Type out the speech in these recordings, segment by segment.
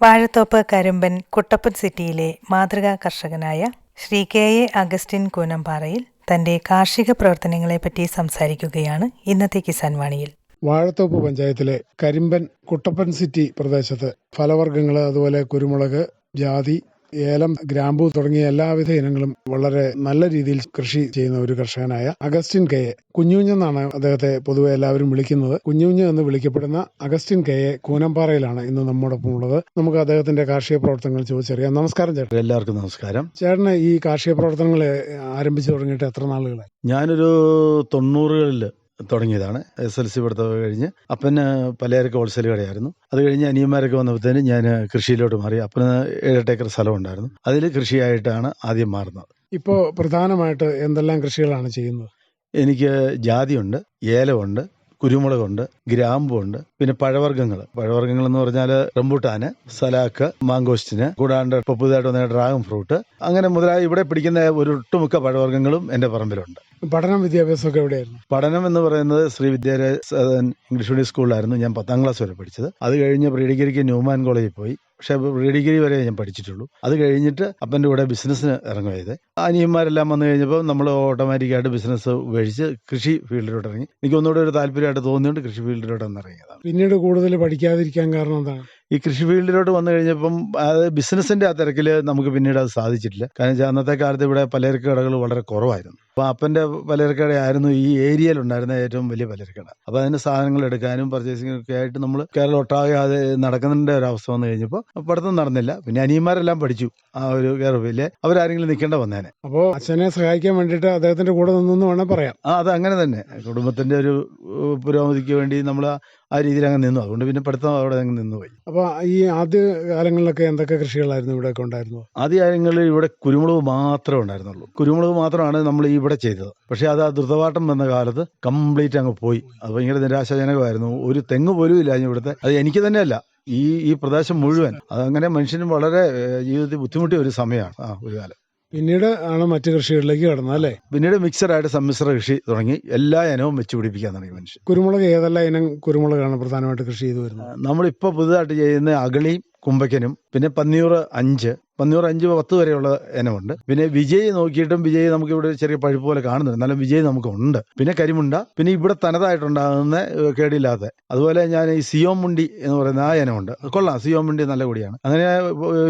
വാഴത്തോപ്പ് കരിമ്പൻ കുട്ടപ്പൻ സിറ്റിയിലെ മാതൃകാ കർഷകനായ ശ്രീ കെ എ അഗസ്റ്റിൻ കൂനമ്പാറയിൽ തന്റെ കാർഷിക പ്രവർത്തനങ്ങളെപ്പറ്റി സംസാരിക്കുകയാണ് ഇന്നത്തെ കിസാൻ വാണിയിൽ. വാഴത്തോപ്പ് പഞ്ചായത്തിലെ കരിമ്പൻ കുട്ടപ്പൻ സിറ്റി പ്രദേശത്ത് ഫലവർഗങ്ങൾ അതുപോലെ കുരുമുളക് ജാതി ഏലം ഗ്രാമ്പു തുടങ്ങിയ എല്ലാവിധ ഇനങ്ങളും വളരെ നല്ല രീതിയിൽ കൃഷി ചെയ്യുന്ന ഒരു കർഷകനായ അഗസ്റ്റിൻ കെ എ. കുഞ്ഞുഞ്ഞെന്നാണ് അദ്ദേഹത്തെ പൊതുവെ എല്ലാവരും വിളിക്കുന്നത്. കുഞ്ഞുഞ്ഞ് എന്ന് വിളിക്കപ്പെടുന്ന അഗസ്റ്റിൻ കെ എ. കൂനമ്പാറയിലാണ് ഇന്ന് നമ്മോടൊപ്പം ഉള്ളത്. നമുക്ക് അദ്ദേഹത്തിന്റെ കാർഷിക പ്രവർത്തനങ്ങൾ ചോദിച്ചറിയാം. നമസ്കാരം ചേട്ടൻ. എല്ലാവർക്കും നമസ്കാരം. ചേട്ടന് ഈ കാർഷിക പ്രവർത്തനങ്ങൾ ആരംഭിച്ചു തുടങ്ങിയിട്ട് എത്ര നാളുകളായി? ഞാനൊരു തൊണ്ണൂറുകളിൽ തുടങ്ങിയതാണ്. എസ് എൽ സി പഠിത്തം കഴിഞ്ഞ് അപ്പന് പലചരക്ക് ഹോൾസെയിൽ കടയായിരുന്നു. അത് കഴിഞ്ഞ് അനിയന്മാരൊക്കെ വന്നപ്പോഴത്തേന് ഞാൻ കൃഷിയിലോട്ട് മാറി. അപ്പന് ഏഴെട്ട് ഏക്കർ സ്ഥലം ഉണ്ടായിരുന്നു അതിൽ കൃഷിയായിട്ടാണ് ആദ്യം മാറുന്നത്. ഇപ്പോൾ പ്രധാനമായിട്ട് എന്തെല്ലാം കൃഷികളാണ് ചെയ്യുന്നത്? എനിക്ക് ജാതിയുണ്ട് ഏലമുണ്ട് കുരുമുളകുണ്ട് ഗ്രാമ്പുണ്ട് പിന്നെ പഴവർഗങ്ങൾ. പഴവർഗങ്ങൾ എന്ന് പറഞ്ഞാൽ റംബൂട്ടാന് സലാക്ക് മാങ്കോസ്റ്റിന് കൂടാണ്ട് ഇപ്പോൾ പുതുതായിട്ട് വന്ന ഡ്രാഗൺ ഫ്രൂട്ട്. അങ്ങനെ മുതലായ ഇവിടെ പിടിക്കുന്ന ഒരു ഒട്ടുമുക്ക പഴവർഗങ്ങളും എന്റെ പറമ്പിലുണ്ട്. പഠനം വിദ്യാഭ്യാസമൊക്കെ എവിടെയായിരുന്നു? പഠനം എന്ന് പറയുന്നത് ശ്രീ വിദ്യാലയ ഇംഗ്ലീഷ് മീഡിയം സ്കൂളിലായിരുന്നു. ഞാൻ പത്താം ക്ലാസ് വരെ പഠിച്ചത്. അത് കഴിഞ്ഞ് പ്രീ ഡിഗ്രിക്ക് ന്യൂമാൻ കോളേജിൽ പോയി. പക്ഷെ പ്രീ ഡിഗ്രി വരെ ഞാൻ പഠിച്ചിട്ടുള്ളൂ. അത് കഴിഞ്ഞിട്ട് അപ്പന്റെ കൂടെ ബിസിനസ്സിന് ഇറങ്ങുകയത് അനിയന്മാരെല്ലാം വന്നു കഴിഞ്ഞപ്പോൾ നമ്മൾ ഓട്ടോമാറ്റിക്കായിട്ട് ബിസിനസ് ഉപേക്ഷിച്ച് കൃഷി ഫീൽഡിലോട്ട് ഇറങ്ങി എനിക്ക് ഒന്നുകൂടെ ഒരു താല്പര്യമായിട്ട് തോന്നിയുകൊണ്ട് കൃഷി ഫീൽഡിലോട്ട് ഇറങ്ങിയതാണ് പിന്നീട് കൂടുതൽ പഠിക്കാതിരിക്കാൻ കാരണം എന്താണ്? ഈ കൃഷി ഫീൽഡിലോട്ട് വന്നു കഴിഞ്ഞപ്പം അത് ബിസിനസിന്റെ ആ തിരക്കിൽ നമുക്ക് പിന്നീട് അത് സാധിച്ചിട്ടില്ല. കാരണം വെച്ചാൽ അന്നത്തെ കാലത്ത് ഇവിടെ പലചരക്ക് കടകൾ വളരെ കുറവായിരുന്നു. അപ്പോൾ അപ്പന്റെ പലചരക്ക് കടയായിരുന്നു ഈ ഏരിയയിൽ ഉണ്ടായിരുന്ന ഏറ്റവും വലിയ പലചരക്ക് കട അപ്പോൾ അതിന് സാധനങ്ങൾ എടുക്കാനും പർച്ചേസിംഗും ഒക്കെ ആയിട്ട് നമ്മൾ കേരളം ഒട്ടാകെ അത് നടക്കുന്നതിന്റെ ഒരു അവസ്ഥ വന്നു കഴിഞ്ഞപ്പോൾ പഠിത്തം നടന്നില്ല. പിന്നെ അനിയന്മാരെല്ലാം പഠിച്ചു. ആ ഒരു കയറില്ലേ അവരാരെങ്കിലും നിൽക്കേണ്ട വന്നേനെ. അപ്പോൾ അച്ഛനെ സഹായിക്കാൻ വേണ്ടിയിട്ട് അദ്ദേഹത്തിന്റെ കൂടെ നിന്നെന്ന് വേണം പറയാം. ആ അത് അങ്ങനെ തന്നെ. കുടുംബത്തിന്റെ ഒരു പുരോഗതിക്ക് വേണ്ടി നമ്മൾ ആ രീതിയിൽ അങ്ങ് നിന്നു. അതുകൊണ്ട് പിന്നെ പഠിത്തം അവിടെ അങ്ങ് നിന്നുപോയി. അപ്പോൾ ഈ ആദ്യ കാലങ്ങളിലൊക്കെ എന്തൊക്കെ കൃഷികളായിരുന്നു ഇവിടെ ഉണ്ടായിരുന്നു ആദ്യ കാലങ്ങളിൽ ഇവിടെ കുരുമുളക് മാത്രമേ ഉണ്ടായിരുന്നുള്ളൂ. കുരുമുളക് മാത്രമാണ് നമ്മൾ ഇവിടെ ചെയ്തത്. പക്ഷേ അത് ആ ദ്രുതവാട്ടം വന്ന കാലത്ത് കംപ്ലീറ്റ് അങ്ങ് പോയി. അത് ഭയങ്കര നിരാശാജനകമായിരുന്നു. ഒരു തെങ്ങ് പോലും ഇല്ല ഇവിടുത്തെ. അത് എനിക്ക് തന്നെയല്ല. ഈ ഈ പ്രദേശം മുഴുവൻ. അതങ്ങനെ മനുഷ്യന് വളരെ ജീവിതത്തിൽ ബുദ്ധിമുട്ടിയ ഒരു സമയമാണ് ആ ഒരു കാലം. പിന്നീട് ആണ് മറ്റു കൃഷികളിലേക്ക് കടന്നത് അല്ലേ? പിന്നീട് മിക്സഡായിട്ട് സമ്മിശ്ര കൃഷി തുടങ്ങി എല്ലാ ഇനവും വെച്ച് പിടിപ്പിക്കാൻ തുടങ്ങി മനുഷ്യൻ. കുരുമുളക് ഏതെല്ലാം ഇനം കുരുമുളകാണ് പ്രധാനമായിട്ട് കൃഷി ചെയ്തു വരുന്നത്? നമ്മളിപ്പോൾ പുതുതായിട്ട് ചെയ്യുന്ന അഗളിയും കുമ്പയ്ക്കനും പിന്നെ പന്നിയൂറ് അഞ്ച്. പന്നിയൂർ അഞ്ച് പത്ത് വരെയുള്ള ഇനമുണ്ട്. പിന്നെ വിജയ് നോക്കിയിട്ടും വിജയ് നമുക്ക് ഇവിടെ ചെറിയ പഴുപ്പ് പോലെ കാണുന്നുണ്ട്. നല്ല വിജയ് നമുക്ക് ഉണ്ട് പിന്നെ കരിമുണ്ട പിന്നെ ഇവിടെ തനതായിട്ടുണ്ടാകുന്ന കേടില്ലാത്ത. അതുപോലെ ഞാൻ ഈ സിയോമുണ്ടി എന്ന് പറയുന്ന ആ ഇനമുണ്ട്. കൊള്ളാം സിയോമുണ്ടി നല്ല കൂടിയാണ്. അങ്ങനെ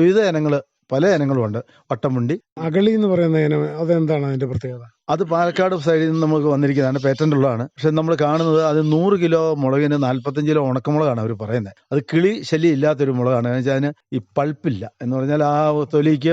വിവിധ ഇനങ്ങൾ പല ഇനങ്ങളുമുണ്ട് വട്ടമുണ്ടി. അകളി എന്ന് പറയുന്ന ഇനം അതെന്താണ് അതിന്റെ പ്രത്യേകത? അത് പാലക്കാട് സൈഡിൽ നിന്ന് നമുക്ക് വന്നിരിക്കുന്നതാണ് പേറ്റന്റ് ഉള്ളതാണ് പക്ഷെ നമ്മൾ കാണുന്നത് അത് നൂറ് കിലോ മുളകിന് നാൽപ്പത്തഞ്ച് കിലോ ഉണക്കമുളകാണ് അവർ പറയുന്നത്. അത് കിളി ശല്യം ഇല്ലാത്തൊരു മുളകാണ്. എന്ന് വെച്ചാൽ അതിന് ഈ പൾപ്പില്ല. എന്ന് പറഞ്ഞാൽ ആ തൊലിക്ക്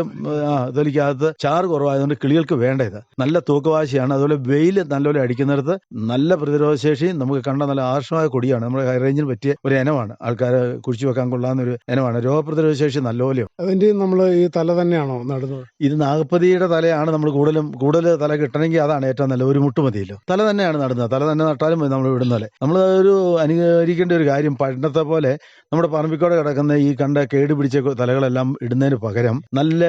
തൊലിക്കകത്ത് ചാറ് കുറവായതുകൊണ്ട് കിളികൾക്ക് വേണ്ട ഇത് നല്ല തൂക്കവാശിയാണ്. അതുപോലെ വെയിൽ നല്ലപോലെ അടിക്കുന്നിടത്ത് നല്ല പ്രതിരോധശേഷി നമുക്ക് കണ്ട നല്ല ആകർഷമായ കൊടിയാണ്. നമ്മുടെ ഹൈ റേഞ്ചിന് പറ്റിയ ഒരു ഇനമാണ്. ആൾക്കാർ കുഴിച്ചു വെക്കാൻ കൊള്ളാവുന്ന ഒരു ഇനമാണ്. രോഗപ്രതിരോധ ശേഷി നല്ലപോലെയും അതിന്റെ നമ്മൾ ഈ തല തന്നെയാണോ നടുന്നത്? ഇത് നാഗപ്പതിയുടെ തലയാണ് നമ്മൾ കൂടുതലും കൂടുതൽ തല കിട്ടണമെങ്കിൽ അതാണ് ഏറ്റവും നല്ല ഒരു മുട്ട് മതിയല്ലോ. തല തന്നെയാണ് നടുന്നത്. തല തന്നെ നട്ടാലും നമ്മൾ ഇടുന്നതല്ലേ നമ്മൾ ഒരു അനുകരിക്കേണ്ട ഒരു കാര്യം പണ്ടത്തെ പോലെ നമ്മുടെ പറമ്പിക്കോടെ കിടക്കുന്ന ഈ കണ്ട കേട് പിടിച്ച തലകളെല്ലാം ഇടുന്നതിന് പകരം നല്ല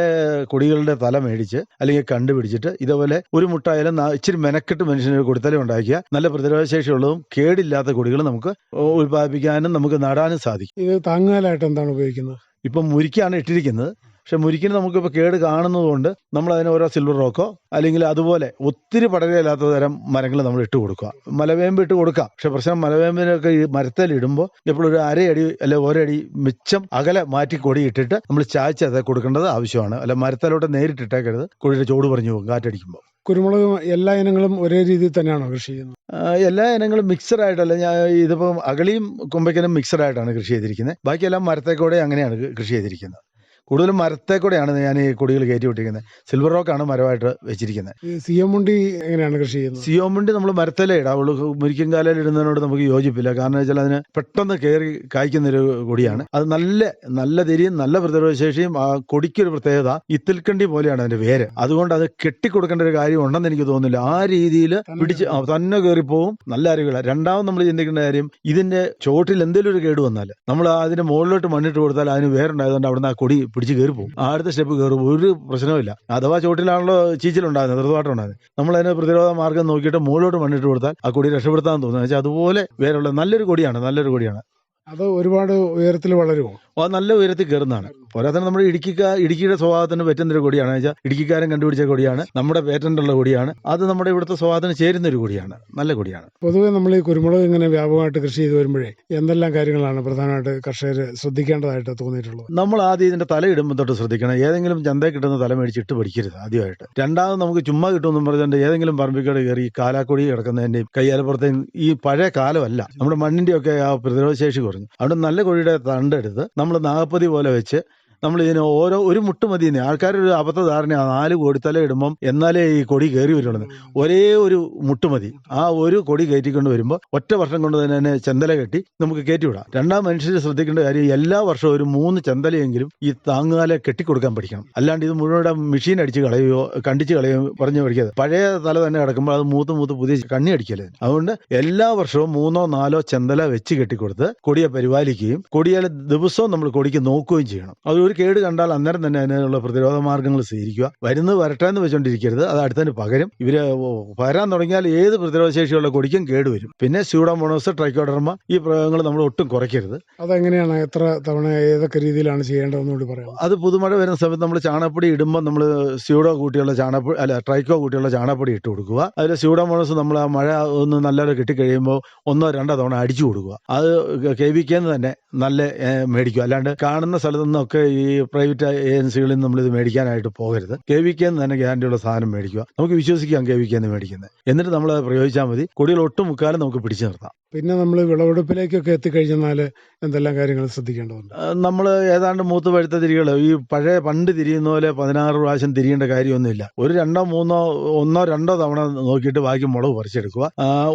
കൊടികളുടെ തല മേടിച്ച് അല്ലെങ്കിൽ കണ്ടുപിടിച്ചിട്ട് ഇതേപോലെ ഒരു മുട്ടായാലും ഇച്ചിരി മെനക്കെട്ട് മനുഷ്യന് കൊടുത്തല ഉണ്ടാക്കിയ നല്ല പ്രതിരോധശേഷിയുള്ളതും കേടില്ലാത്ത കൊടികൾ നമുക്ക് ഉൽപ്പാദിപ്പിക്കാനും നമുക്ക് നടാനും സാധിക്കും. ഇത് താങ്ങുകാലായിട്ട് എന്താണ് ഉപയോഗിക്കുന്നത്? ഇപ്പം മുരിക്കാണ് ഇട്ടിരിക്കുന്നത്. പക്ഷെ മുരിക്കിന് നമുക്കിപ്പോൾ കേട് കാണുന്നതുകൊണ്ട് നമ്മൾ അതിന് ഓരോ സിൽവർ റോക്കോ അല്ലെങ്കിൽ അതുപോലെ ഒത്തിരി പടരയില്ലാത്ത തരം മരങ്ങൾ നമ്മൾ ഇട്ട് കൊടുക്കുക. മലവേമ്പ് ഇട്ട് കൊടുക്കാം പക്ഷെ പ്രശ്നം മലവേമ്പിനൊക്കെ ഈ മരത്തിൽ ഇടുമ്പോൾ എപ്പോഴും ഒരു അരയടി അല്ലെ ഒരടി മിച്ചം അകലെ മാറ്റി കൊടി ഇട്ടിട്ട് നമ്മൾ ചായച്ച് അത് കൊടുക്കേണ്ടത് ആവശ്യമാണ്. അല്ല മരത്തിലോട്ട് നേരിട്ടിട്ടേക്കരുത്. കൊടിയുടെ ചോട് പറഞ്ഞു പോകും കാറ്റടിക്കുമ്പോൾ. കുരുമുളക് എല്ലാ ഇനങ്ങളും ഒരേ രീതിയിൽ തന്നെയാണോ കൃഷി ചെയ്യുന്നത്? എല്ലാ ഇനങ്ങളും മിക്സഡ് ആയിട്ടല്ല. ഞാൻ ഇതിപ്പം അകളിയും കുമ്പയ്ക്കനും മിക്സഡ് ആയിട്ടാണ് കൃഷി ചെയ്തിരിക്കുന്നത്. ബാക്കിയെല്ലാം മരത്തേക്കൂടെ അങ്ങനെയാണ് കൃഷി ചെയ്തിരിക്കുന്നത്. കൂടുതലും മരത്തെ കൂടെയാണ് ഞാൻ ഈ കൊടികൾ കയറ്റി വിട്ടിരിക്കുന്നത്. സിൽവർ റോക്ക് ആണ് മരമായിട്ട് വെച്ചിരിക്കുന്നത്. സിയമുണ്ടി എങ്ങനെയാണ് കൃഷി ചെയ്യുന്നത്? സിയോമുണ്ടി നമ്മൾ മരത്തിലേ ഇടാവുള്ളൂ മുരിക്കും കാലയിൽ ഇടുന്നതിനോട് നമുക്ക് യോജിപ്പില്ല. കാരണം വെച്ചാൽ അതിന് പെട്ടെന്ന് കയറി കായ്ക്കുന്ന ഒരു കൊടിയാണ്. അത് നല്ല നല്ല തിരിയും നല്ല പ്രതിരോധശേഷിയും ആ കൊടിക്കൊരു പ്രത്യേകത ഇത്തിൽക്കണ്ടി പോലെയാണ് അതിന്റെ വേര്. അതുകൊണ്ട് അത് കെട്ടിക്കൊടുക്കേണ്ട ഒരു കാര്യം ഉണ്ടെന്ന് എനിക്ക് തോന്നുന്നില്ല. ആ രീതിയിൽ പിടിച്ച് തന്നെ കയറിപ്പോവും നല്ല അരികള രണ്ടാമത് നമ്മൾ ചിന്തിക്കേണ്ട കാര്യം ഇതിന്റെ ചോട്ടിൽ എന്തെങ്കിലും ഒരു കേട് വന്നാൽ നമ്മൾ അതിന്റെ മുകളിലോട്ട് മണ്ണിട്ട് കൊടുത്താൽ അതിന് വേറുണ്ടായതുകൊണ്ട് അവിടുന്ന് ആ കൊടി പിടിച്ച് കയറി പോകും. അടുത്ത സ്റ്റെപ്പ് കയറും ഒരു പ്രശ്നവുമില്ല അഥവാ ചോട്ടിലാണല്ലോ ചീച്ചിലുണ്ടാകുന്നത് ഋതുവാട്ടം ഉണ്ടാകുന്നത് നമ്മൾ അതിന് പ്രതിരോധ മാർഗം നോക്കിയിട്ട് മുകളിലോട്ട് മണ്ണിട്ട് കൊടുത്താൽ ആ കൊടി രക്ഷപ്പെടുത്താൻ തോന്നുന്നു വെച്ചാൽ അതുപോലെ വേറുള്ള നല്ലൊരു കൊടിയാണ് നല്ലൊരു കൊടിയാണ്. അത് ഒരുപാട് ഉയരത്തിൽ വളരുമോ? അത് നല്ല ഉയരത്തിൽ കയറുന്നതാണ്. പോരാത്തന്നെ നമ്മുടെ ഇടുക്കിക്ക ഇടുക്കിയുടെ സ്വഭാവത്തിന് പറ്റുന്നൊരു കൊടിയാണ്. വെച്ചാൽ ഇടുക്കിക്കാരൻ കണ്ടുപിടിച്ച കൊടിയാണ്. നമ്മുടെ പേറ്റന്റുള്ള കൊടിയാണ്. അത് നമ്മുടെ ഇവിടുത്തെ സ്വഭാവത്തിന് ചേരുന്ന ഒരു കൊടിയാണ്. നല്ല കൊടിയാണ്. പൊതുവെ നമ്മൾ ഈ കുരുമുളക് ഇങ്ങനെ വ്യാപകമായിട്ട് കൃഷി ചെയ്ത് വരുമ്പോഴേ എന്തെല്ലാം കാര്യങ്ങളാണ് പ്രധാനമായിട്ട് കർഷകർ ശ്രദ്ധിക്കേണ്ടതായിട്ട് തോന്നിയിട്ടുള്ളത്? നമ്മൾ ആദ്യം ഇതിന്റെ തല ഇടുമ്പോൾ തൊട്ട് ശ്രദ്ധിക്കണം. ഏതെങ്കിലും ചന്തയിൽ കിട്ടുന്ന തല മേടിച്ച് ഇട്ട് പഠിക്കരുത് ആദ്യമായിട്ട്. രണ്ടാമത് നമുക്ക് ചുമ്മാ കിട്ടുമെന്ന് പറഞ്ഞുകൊണ്ട് ഏതെങ്കിലും പറമ്പിക്കട കയറി ഈ കാലാക്കൊടി കിടക്കുന്നതിന്റെയും കയ്യാലപ്പുറത്തെയും ഈ പഴയ കാലമല്ല. നമ്മുടെ മണ്ണിന്റെ ഒക്കെ ആ പ്രതിരോധശേഷി കുറഞ്ഞു. അതുകൊണ്ട് നല്ല കൊടിയുടെ തണ്ടെടുത്ത് നമ്മൾ നാഗപ്പതി പോലെ വെച്ച് നമ്മൾ ഇതിന് ഓരോ ഒരു മുട്ട് മതി ആൾക്കാരൊരു അബദ്ധ ധാരണയാണ് നാല് കൊടിത്തല ഇടുമ്പം എന്നാലേ ഈ കൊടി കയറി വരുള്ളൂ. ഒരേ ഒരു മുട്ട് മതി. ആ ഒരു കൊടി കയറ്റിക്കൊണ്ട് വരുമ്പോൾ ഒറ്റ വർഷം കൊണ്ട് തന്നെ ചെന്തല കെട്ടി നമുക്ക് കയറ്റിവിടാം. രണ്ടാം മനുഷ്യർ ശ്രദ്ധിക്കേണ്ട കാര്യം എല്ലാ വർഷവും ഒരു മൂന്ന് ചെന്തലയെങ്കിലും ഈ താങ്ങുകാലെ കെട്ടിക്കൊടുക്കാൻ പഠിക്കണം. അല്ലാണ്ട് ഇത് മുഴുവൻ മെഷീൻ അടിച്ച് കളയുകയോ കണ്ടിച്ച് കളയോ പറഞ്ഞു പഠിക്കാതെ. പഴയ തല തന്നെ കിടക്കുമ്പോൾ അത് മൂത്ത് മൂത്ത് പുതിയ കണ്ണി അടിക്കല്ലേ അതുകൊണ്ട് എല്ലാ വർഷവും മൂന്നോ നാലോ ചെന്തല വെച്ച് കെട്ടിക്കൊടുത്ത് കൊടിയെ പരിപാലിക്കുകയും കൊടിയെ ദിവസവും നമ്മൾ കൊടിക്ക് നോക്കുകയും ചെയ്യണം. അത് ഒരു കേട് കണ്ടാൽ അന്നേരം തന്നെ അതിനുള്ള പ്രതിരോധ മാർഗങ്ങൾ സ്വീകരിക്കുക. വരുന്നത് വരട്ടെ എന്ന് വെച്ചോണ്ടിരിക്കരുത്. അത് അടുത്തതിന് പകരും ഇവർ വരാൻ തുടങ്ങിയാൽ ഏത് പ്രതിരോധ ശേഷിയുള്ള കൊടിക്കും കേട് വരും. പിന്നെ സ്യൂഡോമോണോസ് ട്രൈക്കോഡർമ ഈ പ്രയോഗങ്ങൾ നമ്മൾ ഒട്ടും കുറയ്ക്കരുത്. അതെങ്ങനെയാണ്? എത്ര തവണ ഏതൊക്കെ രീതിയിലാണ് ചെയ്യേണ്ടതെന്ന് കൂടി പറയാം അത് പുതുമഴ വരുന്ന സമയത്ത് നമ്മൾ ചാണകപ്പൊടി ഇടുമ്പോൾ നമ്മൾ സ്യൂഡോ കൂട്ടിയുള്ള ചാണകപ്പൊടി അല്ല ട്രൈക്കോ കൂട്ടിയുള്ള ചാണകപ്പൊടി ഇട്ട് കൊടുക്കുക. അതിൽ സ്യൂഡോമോണസ് നമ്മൾ ആ മഴ ഒന്ന് നല്ലപോലെ കിട്ടിക്കഴിയുമ്പോൾ ഒന്നോ രണ്ടോ തവണ അടിച്ചു കൊടുക്കുക. അത് കെ വി കെന്ന് തന്നെ നല്ല മേടിക്കുക. അല്ലാണ്ട് കാണുന്ന സ്ഥലത്തു നിന്നൊക്കെ ഈ പ്രൈവറ്റ് ഏജൻസികളിൽ നിന്ന് നമ്മളിത് മേടിക്കാനായിട്ട് പോകരുത്. കെ വി കെന്ന് തന്നെ ഗ്യാരണ്ടിയുള്ള സാധനം മേടിക്കുക. നമുക്ക് വിശ്വസിക്കാം കെ വി കെന്ന് മേടിക്കുന്നത് എന്നിട്ട് നമ്മൾ പ്രയോഗിച്ചാൽ മതി. കൊടികൾ ഒട്ടും മുക്കാലും നമുക്ക് പിടിച്ചു നിർത്താം. പിന്നെ നമ്മൾ വിളവെടുപ്പിലേക്കൊക്കെ എത്തിക്കഴിഞ്ഞാൽ എന്തെല്ലാം കാര്യങ്ങൾ ശ്രദ്ധിക്കേണ്ടതുണ്ട്? നമ്മൾ ഏതാണ്ട് മൂത്ത് പഴുത്ത തിരികൾ ഈ പഴയ പണ്ട് തിരിയുന്ന പോലെ പതിനാറ് പ്രാവശ്യം തിരിയേണ്ട കാര്യമൊന്നുമില്ല. ഒരു രണ്ടോ മൂന്നോ ഒന്നോ രണ്ടോ തവണ നോക്കിയിട്ട് ബാക്കി മുളക് പറിച്ചെടുക്കുക.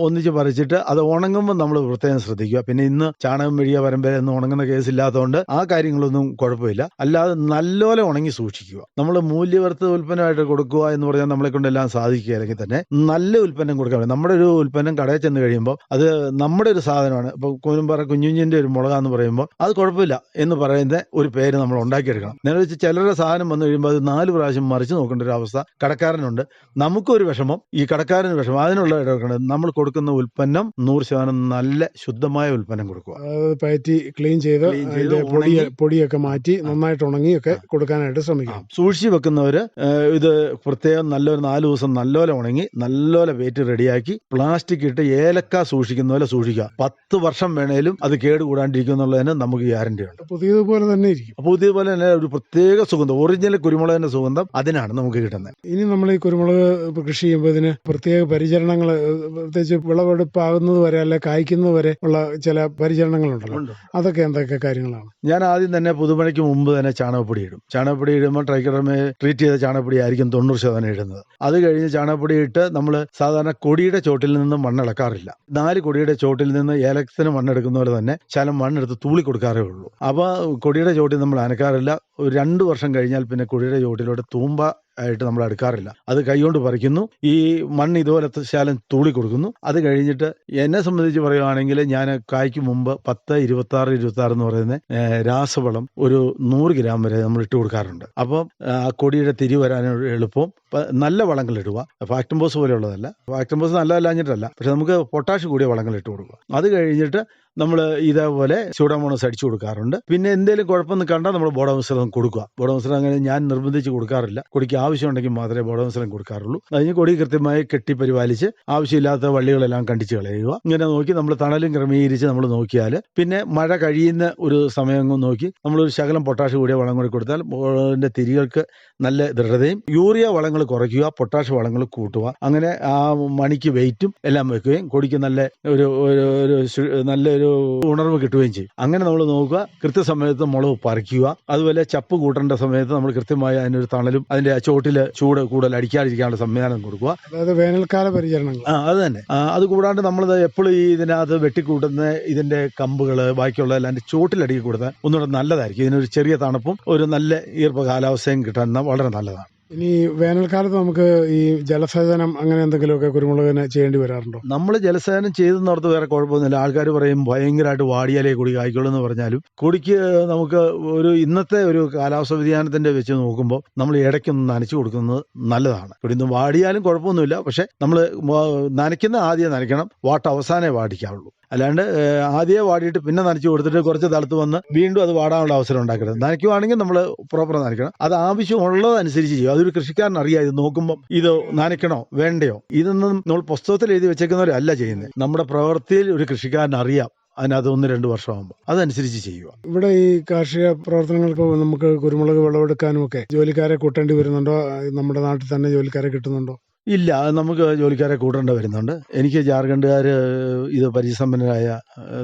ഒന്നിച്ച് പറിച്ചിട്ട് അത് ഉണങ്ങുമ്പോൾ നമ്മൾ പ്രത്യേകം ശ്രദ്ധിക്കുക. പിന്നെ ഇന്ന് ചാണകം മെഴിയ പരമ്പര ഒന്നും ഉണങ്ങുന്ന കേസ് ഇല്ലാത്തതുകൊണ്ട് ആ കാര്യങ്ങളൊന്നും കുഴപ്പമില്ല. അല്ലാതെ നല്ലപോലെ ഉണങ്ങി സൂക്ഷിക്കുക. നമ്മൾ മൂല്യവർദ്ധിത ഉൽപ്പന്നമായിട്ട് കൊടുക്കുക എന്ന് പറഞ്ഞാൽ നമ്മളെ കൊണ്ടെല്ലാം സാധിക്കുക അല്ലെങ്കിൽ തന്നെ നല്ല ഉൽപ്പന്നം കൊടുക്കാൻ നമ്മുടെ ഒരു ഉൽപ്പന്നം കടയിൽ ചെന്ന് കഴിയുമ്പോൾ അത് നമ്മുടെ ഒരു സാധനമാണ്. ഇപ്പൊ കൂനുംപാറ കുഞ്ഞുഞ്ഞിന്റെ ഒരു മുളക എന്ന് പറയുമ്പോൾ അത് കുഴപ്പമില്ല എന്ന് പറയുന്ന ഒരു പേര് നമ്മൾ ഉണ്ടാക്കിയെടുക്കണം. നേരെ വെച്ച് ചിലരുടെ സാധനം വന്നു കഴിയുമ്പോൾ അത് നാല് പ്രാവശ്യം മറിച്ച് നോക്കേണ്ട ഒരു അവസ്ഥ കടക്കാരനുണ്ട്. നമുക്കൊരു വിഷമം. ഈ കടക്കാരന് വിഷമം. അതിനുള്ള ഇടവേണ്ടത് നമ്മൾ കൊടുക്കുന്ന ഉൽപ്പന്നം നൂറ് ശതമാനം നല്ല ശുദ്ധമായ ഉൽപ്പന്നം കൊടുക്കുക. പയറ്റി ക്ലീൻ ചെയ്ത്. പൊടിയൊക്കെ മാറ്റി നന്നായിട്ട് ഉണങ്ങിയൊക്കെ കൊടുക്കാനായിട്ട് ശ്രമിക്കണം സൂക്ഷിച്ച് വെക്കുന്നവര് ഇത് പ്രത്യേകം നല്ലൊരു നാല് ദിവസം നല്ലപോലെ ഉണങ്ങി നല്ലപോലെ വെയിറ്റ് റെഡിയാക്കി പ്ലാസ്റ്റിക് ഇട്ട് ഏലക്ക സൂക്ഷിക്കുന്ന പോലെ സൂക്ഷിക്കുക. പത്ത് വർഷം വേണേലും അത് കേട് കൂടാണ്ടിരിക്കും എന്നുള്ളതിന് നമുക്ക് ഗ്യാരണ്ടി ഉണ്ട്. പുതിയതുപോലെ തന്നെ ഇരിക്കും. പുതിയതുപോലെ തന്നെ ഒരു പ്രത്യേക സുഗന്ധം ഒറിജിനൽ കുരുമുളകിന്റെ സുഗന്ധം അതിനാണ് നമുക്ക് കിട്ടുന്നത്. ഇനി നമ്മൾ ഈ കുരുമുളക് കൃഷി ചെയ്യുമ്പോൾ ഇതിന് പ്രത്യേക പരിചരണങ്ങൾ പ്രത്യേകിച്ച് വിളവെടുപ്പാകുന്നത് വരെ അല്ലെ കായ്ക്കുന്നത് വരെ ഉള്ള ചില പരിചരണങ്ങളുണ്ടല്ലോ. അതൊക്കെ എന്തൊക്കെ കാര്യങ്ങളാണ്? ഞാൻ ആദ്യം തന്നെ പുതുമഴയ്ക്ക് മുമ്പ് തന്നെ ചാണകപ്പൊടി ഇടും ചാണകപ്പൊടി ഇടുമ്പോൾ ട്രൈക്കടമെ ട്രീറ്റ് ചെയ്ത ചാണകപ്പൊടി ആയിരിക്കും തൊണ്ണൂറ് ശതമാനം ഇടുന്നത്. അത് കഴിഞ്ഞ് ചാണകപ്പൊടി ഇട്ട് നമ്മൾ സാധാരണ കൊടിയുടെ ചോട്ടിൽ നിന്ന് മണ്ണിളക്കാറില്ല. നാല് കൊടിയുടെ ചോട്ടിൽ നിന്ന് ഏലക്സിന് മണ്ണെടുക്കുന്ന പോലെ തന്നെ ശലം മണ്ണെടുത്ത് തൂളി കൊടുക്കാറേ ഉള്ളൂ. അപ്പോൾ കൊടിയുടെ ചോട്ടിൽ നമ്മൾ അനക്കാറില്ല. ഒരു രണ്ട് വർഷം കഴിഞ്ഞാൽ പിന്നെ കൊടിയുടെ ചോട്ടിലൂടെ തൂമ്പ ആയിട്ട് നമ്മൾ എടുക്കാറില്ല അത് കൈകൊണ്ട് പറിക്കുന്നു. ഈ മണ്ണ് ഇതുപോലത്തെ ശാലം തൂളി കൊടുക്കുന്നു. അത് കഴിഞ്ഞിട്ട് എന്നെ സംബന്ധിച്ച് പറയുകയാണെങ്കിൽ ഞാൻ കായ്ക്ക് മുമ്പ് പത്ത് ഇരുപത്തി ആറ് ഇരുപത്തി ആറ് എന്ന് പറയുന്ന രാസവളം ഒരു നൂറ് ഗ്രാം വരെ നമ്മൾ ഇട്ട് കൊടുക്കാറുണ്ട്. അപ്പം ആ കൊടിയുടെ തിരി വരാൻ എളുപ്പം. നല്ല വളങ്ങൾ ഇടുക. ഫാക്ടംബോസ് പോലെയുള്ളതല്ല. ഫാക്ടംബോസ് നല്ലതല്ലാഞ്ഞിട്ടല്ല. പക്ഷെ നമുക്ക് പൊട്ടാഷ് കൂടിയ വളങ്ങൾ ഇട്ട് കൊടുക്കുക. അത് കഴിഞ്ഞിട്ട് നമ്മൾ ഇതേപോലെ സ്യൂഡോമോണസ് അടിച്ചു കൊടുക്കാറുണ്ട്. പിന്നെ എന്തെങ്കിലും കുഴപ്പമൊന്നും കണ്ടാൽ നമ്മൾ ബോഡോമിശ്രം കൊടുക്കുക. ബോഡോമിശ്രം അങ്ങനെ ഞാൻ നിർബന്ധിച്ച് കൊടുക്കാറില്ല. കൊടിക്ക് ആവശ്യമുണ്ടെങ്കിൽ മാത്രമേ ബോഡോമിശ്രം കൊടുക്കാറുള്ളൂ. അതിന് കൊടി കൃത്യമായി കെട്ടി പരിപാലിച്ച് ആവശ്യമില്ലാത്ത വള്ളികളെല്ലാം കണ്ടിച്ച് കളയുക. ഇങ്ങനെ നോക്കി നമ്മൾ തണലും ക്രമീകരിച്ച് നമ്മൾ നോക്കിയാൽ പിന്നെ മഴ കഴിയുന്ന ഒരു സമയം നോക്കി നമ്മൾ ഒരു ശകലം പൊട്ടാഷ് കൂടിയ വളം കൂടി കൊടുത്താൽ അതിന്റെ തിരികൾക്ക് നല്ല ദൃഢതയും യൂറിയ വളങ്ങൾ കുറയ്ക്കുക പൊട്ടാഷ് വളങ്ങൾ കൂട്ടുക. അങ്ങനെ ആ മണിക്ക് വെയിറ്റും എല്ലാം വെക്കുകയും കൊടിക്ക് നല്ല ഒരു ഒരു ഒരു ഉണർവ് കിട്ടുകയും ചെയ്യും. അങ്ങനെ നമ്മൾ നോക്കുക കൃത്യസമയത്ത് മുളക് പറിക്കുക അതുപോലെ ചപ്പ് കൂട്ടേണ്ട സമയത്ത് നമ്മൾ കൃത്യമായി അതിനൊരു തണലും അതിന്റെ ചോട്ടിൽ ചൂട് കൂടുതൽ അടിക്കാതിരിക്കാനുള്ള സംവിധാനം കൊടുക്കുക. അതായത് വേനൽക്കാല പരിചരണം. ആ അത് തന്നെ. അത് കൂടാണ്ട് നമ്മൾ എപ്പോഴും ഈ ഇതിനകത്ത് വെട്ടിക്കൂട്ടുന്ന ഇതിന്റെ കമ്പുകൾ ബാക്കിയുള്ള എല്ലാം അതിന്റെ ചോട്ടിലടിക്കി കൊടുത്താൽ ഒന്നുകൂടെ നല്ലതായിരിക്കും. ഇതിനൊരു ചെറിയ തണുപ്പും ഒരു നല്ല ഈർപ്പ കാലാവസ്ഥയും കിട്ടാൻ വളരെ നല്ലതാണ്. ഇനി വേനൽക്കാലത്ത് നമുക്ക് ഈ ജലസേചനം അങ്ങനെ എന്തെങ്കിലുമൊക്കെ കുരുമുളകിന് ചെയ്യേണ്ടി വരാറുണ്ടോ? നമ്മൾ ജലസേചനം ചെയ്തെന്നോർത്ത് വേറെ കുഴപ്പമൊന്നുമില്ല. ആൾക്കാർ പറയും ഭയങ്കരമായിട്ട് വാടിയാലേ കൂടി കായ്ക്കുള്ളൂ എന്ന് പറഞ്ഞാലും കൂടിക്ക് നമുക്ക് ഒരു ഇന്നത്തെ ഒരു കാലാവസ്ഥ വ്യതിയാനത്തിന്റെ വെച്ച് നോക്കുമ്പോൾ നമ്മൾ ഇടയ്ക്കൊന്ന് നനച്ചു കൊടുക്കുന്നത് നല്ലതാണ്. ഇവിടെ വാടിയാലും കുഴപ്പമൊന്നുമില്ല. പക്ഷെ നമ്മൾ നനയ്ക്കുന്ന ആദ്യം നനയ്ക്കണം. വാട്ട് അവസാനമേ വാടിക്കാവുള്ളൂ. അല്ലാണ്ട് ആദ്യമേ വാടിയിട്ട് പിന്നെ നനച്ചു കൊടുത്തിട്ട് കുറച്ച് തളത്ത് വന്ന് വീണ്ടും അത് വാടാനുള്ള അവസരം ഉണ്ടാക്കരുത്. നനയ്ക്കുവാണെങ്കിൽ നമ്മൾ പ്രോപ്പർ നനയ്ക്കണം. അത് ആവശ്യമുള്ളതനുസരിച്ച് ചെയ്യും അതൊരു കൃഷിക്കാരൻ അറിയാം. ഇത് നോക്കുമ്പോൾ ഇത് നനയ്ക്കണോ വേണ്ടയോ? ഇതൊന്നും നമ്മൾ പുസ്തകത്തിൽ എഴുതി വെച്ചേക്കുന്നവരല്ല ചെയ്യുന്നത് നമ്മുടെ പ്രവൃത്തിയിൽ ഒരു കൃഷിക്കാരൻ അറിയാം. അതിനകത്ത് ഒന്ന് രണ്ട് വർഷമാകുമ്പോൾ. അതനുസരിച്ച് ചെയ്യുക. ഇവിടെ ഈ കാർഷിക പ്രവർത്തനങ്ങൾക്ക് നമുക്ക് കുരുമുളക് വിളവെടുക്കാനും ഒക്കെ ജോലിക്കാരെ കൂട്ടേണ്ടി വരുന്നുണ്ടോ? നമ്മുടെ നാട്ടിൽ തന്നെ ജോലിക്കാരെ കിട്ടുന്നുണ്ടോ? ഇല്ല അത് നമുക്ക് ജോലിക്കാരെ കൂട്ടേണ്ട വരുന്നുണ്ട്. എനിക്ക് ജാർഖണ്ഡുകാർ ഇത് പരിസമ്പന്നരായ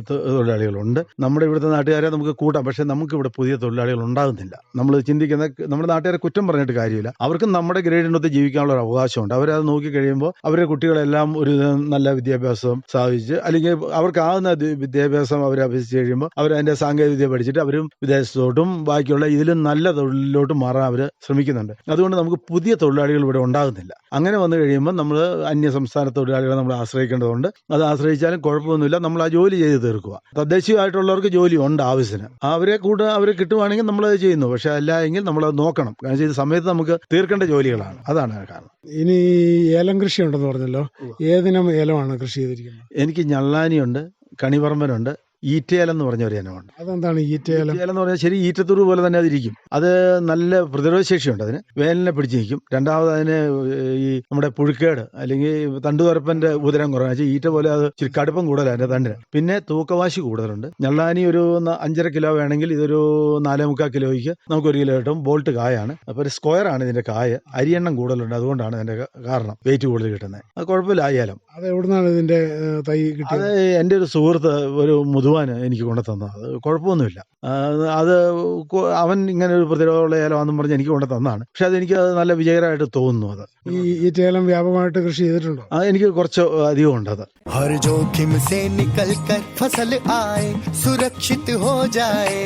തൊഴിലാളികളുണ്ട്. നമ്മുടെ ഇവിടുത്തെ നാട്ടുകാരെ നമുക്ക് കൂട്ടാം പക്ഷേ നമുക്ക് ഇവിടെ പുതിയ തൊഴിലാളികൾ ഉണ്ടാകുന്നില്ല. നമ്മൾ ചിന്തിക്കുന്ന നമ്മുടെ നാട്ടുകാരെ കുറ്റം പറഞ്ഞിട്ട് കാര്യമില്ല. അവർക്കും നമ്മുടെ ഗ്രേഡിനൊത്ത് ജീവിക്കാനുള്ള ഒരു അവകാശമുണ്ട്. അവരത് നോക്കി കഴിയുമ്പോൾ അവരുടെ കുട്ടികളെല്ലാം ഒരു നല്ല വിദ്യാഭ്യാസം സാധിച്ച് അല്ലെങ്കിൽ അവർക്കാവുന്ന വിദ്യാഭ്യാസം അവർ അഭ്യസിച്ച് കഴിയുമ്പോൾ അവർ അതിന്റെ സാങ്കേതിക വിദ്യ പഠിച്ചിട്ട് അവരും വിദേശത്തോട്ടും ബാക്കിയുള്ള ഇതിലും നല്ല തൊഴിലിലോട്ടും മാറാൻ അവർ ശ്രമിക്കുന്നുണ്ട്. അതുകൊണ്ട് നമുക്ക് പുതിയ തൊഴിലാളികൾ ഇവിടെ ഉണ്ടാകുന്നില്ല. അങ്ങനെ വന്നു കഴിയുമ്പോൾ നമ്മൾ അന്യ സംസ്ഥാന തൊഴിലാളികളെ നമ്മൾ ആശ്രയിക്കേണ്ടതുണ്ട്. അത് ആശ്രയിച്ചാലും കുഴപ്പമൊന്നുമില്ല. നമ്മൾ ആ ജോലി ചെയ്ത് തീർക്കുക. തദ്ദേശീയമായിട്ടുള്ളവർക്ക് ജോലി ഉണ്ട് ആവശ്യത്തിന്. അവരെ കൂടെ അവരെ കിട്ടുവാണെങ്കിൽ നമ്മൾ അത് ചെയ്യുന്നു. പക്ഷെ അല്ല എങ്കിൽ നമ്മൾ അത് നോക്കണം. കാരണം ഇത് സമയത്ത് നമുക്ക് തീർക്കേണ്ട ജോലികളാണ്. അതാണ് കാരണം. ഇനി ഈ ഏലം കൃഷി ഉണ്ടെന്ന് പറഞ്ഞല്ലോ ഏതിനം ഏലമാണ് കൃഷി ചെയ്തിരിക്കുന്നത്? എനിക്ക് ഞള്ളാനിയുണ്ട് കണിപറമ്പനുണ്ട് ഈറ്റേലം എന്ന് പറഞ്ഞ ഒരു ഇനമുണ്ട്. അതെന്താണ് ഈറ്റേലം? ഈറ്റേലം എന്ന് പറഞ്ഞാൽ ശരി ഈറ്റത്തൂർ പോലെ തന്നെ അതിരിക്കും. അത് നല്ല പ്രതിരോധ ശേഷിയുണ്ട് അതിന്. വേനലിനെ പിടിച്ച് നിൽക്കും. രണ്ടാമത് അതിന് ഈ നമ്മുടെ പുഴുക്കേട് അല്ലെങ്കിൽ തണ്ടുതുരപ്പന്റെ ഉദരം കുറവാണ്. വെച്ചാൽ ഈറ്റ പോലെ അത് ഇച്ചിരി കടുപ്പം കൂടുതലാണ് അതിന്റെ തണ്ടിന്. പിന്നെ തൂക്കവാശി കൂടുതലുണ്ട്. ഞള്ളാനി ഒരു അഞ്ചര കിലോ വേണമെങ്കിൽ ഇതൊരു നാലേ മുക്കാൽ കിലോയ്ക്ക് നമുക്ക് ഒരു കിലോ കിട്ടും. ബോൾട്ട് കായാണ്. അപ്പോൾ ഒരു സ്ക്വയർ ആണ് ഇതിന്റെ കായ. അരിയെണ്ണം കൂടുതലുണ്ട്. അതുകൊണ്ടാണ് അതിന്റെ കാരണം വെയിറ്റ് കൂടുതൽ കിട്ടുന്നത്. അത് കുഴപ്പമില്ല ആയാലും. അത് എവിടുന്നാണ് ഇതിന്റെ തൈ അത് കിട്ടിയത് എന്റെ ഒരു സുഹൃത്ത് ഒരു മധുവാൻ എനിക്ക് കൊണ്ടു തന്നത് അത് കുഴപ്പമൊന്നുമില്ല. അത് അവൻ ഇങ്ങനെ ഒരു പ്രതിരോധമുള്ള ഏലമാണെന്നും പറഞ്ഞ് എനിക്ക് കൊണ്ടു തന്നതാണ് പക്ഷെ അതെനിക്ക് അത് നല്ല വിജയകരമായിട്ട് തോന്നുന്നു അത്. ഈ ഏലം വ്യാപകമായിട്ട് കൃഷി ചെയ്തിട്ടുണ്ടോ? അത് എനിക്ക് കുറച്ച് അധികം ഉണ്ട് അത് സുരക്ഷിത് ഹോ ജായേ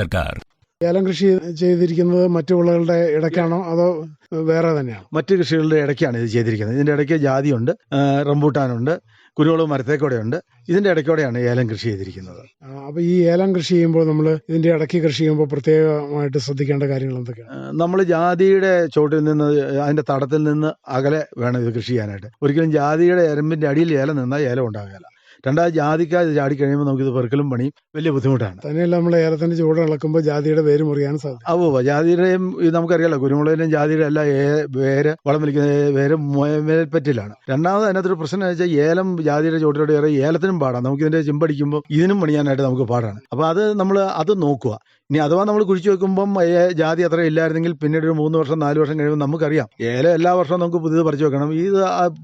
സർക്കാർ. ഏലം കൃഷി ചെയ്തിരിക്കുന്നത് മറ്റു വിളകളുടെ ഇടയ്ക്കാണോ അതോ വേറെ തന്നെയാണോ? മറ്റു കൃഷികളുടെ ഇടയ്ക്കാണ് ഇത് ചെയ്തിരിക്കുന്നത്. ഇതിന്റെ ഇടയ്ക്ക് ജാതിയുണ്ട് റംബൂട്ടാനുണ്ട് കുരുവളവ് മരത്തേക്കൂടെയുണ്ട്. ഇതിന്റെ ഇടയ്ക്കൂടെയാണ് ഏലം കൃഷി ചെയ്തിരിക്കുന്നത്. അപ്പൊ ഈ ഏലം കൃഷി ചെയ്യുമ്പോൾ നമ്മൾ ഇതിന്റെ ഇടയ്ക്ക് കൃഷി ചെയ്യുമ്പോൾ പ്രത്യേകമായിട്ട് ശ്രദ്ധിക്കേണ്ട കാര്യങ്ങൾ എന്തൊക്കെയാണ്? നമ്മൾ ജാതിയുടെ ചോട്ടിൽ നിന്ന് അതിന്റെ തടത്തിൽ നിന്ന് അകലെ വേണം ഇത് കൃഷി ചെയ്യാനായിട്ട്. ഒരിക്കലും ജാതിയുടെ എരമ്പിന്റെ അടിയിൽ ഏലം നിന്നാൽ ഏലം ഉണ്ടാകുകയില്ല. രണ്ടാമത് ജാതിക്ക ചാടി കഴിയുമ്പോൾ നമുക്ക് ഇത് പെറുക്കലും പണിയും വലിയ ബുദ്ധിമുട്ടാണ്. തന്നെയല്ല നമ്മൾ ഏലത്തിന്റെ ചൂട് ഇളക്കുമ്പോൾ ജാതിയുടെ വേര് മുറിയാൻ സാധിക്കും അപ്പോൾ ജാതിയുടെയും ഇത് നമുക്കറിയാലോ കുരുമുളകിന്റെയും ജാതിയുടെ എല്ലാ വേര് വളം വലിക്കുന്ന വേര് മേൽപ്പറ്റിലാണ്. രണ്ടാമത് അതിനകത്തൊരു പ്രശ്നം എന്ന് വെച്ചാൽ ഏലം ജാതിയുടെ ചോട്ടിലോട്ട് ഏറെ ഏലത്തിനും പാടാം. നമുക്ക് ഇതിന്റെ ചിമ്പടിക്കുമ്പോൾ ഇതിനും പണിയാനായിട്ട് നമുക്ക് പാടാണ്. അപ്പോൾ അത് നമ്മൾ അത് നോക്കുക. ഇനി അഥവാ നമ്മൾ കുഴിച്ചു വെക്കുമ്പം ജാതി അത്ര ഇല്ലായിരുന്നെങ്കിൽ പിന്നീട് ഒരു മൂന്ന് വർഷം നാല് വർഷം കഴിയുമ്പോൾ നമുക്കറിയാം. ഏല എല്ലാ വർഷവും നമുക്ക് പുതിയത് പറിച്ചു വെക്കണം. ഇത്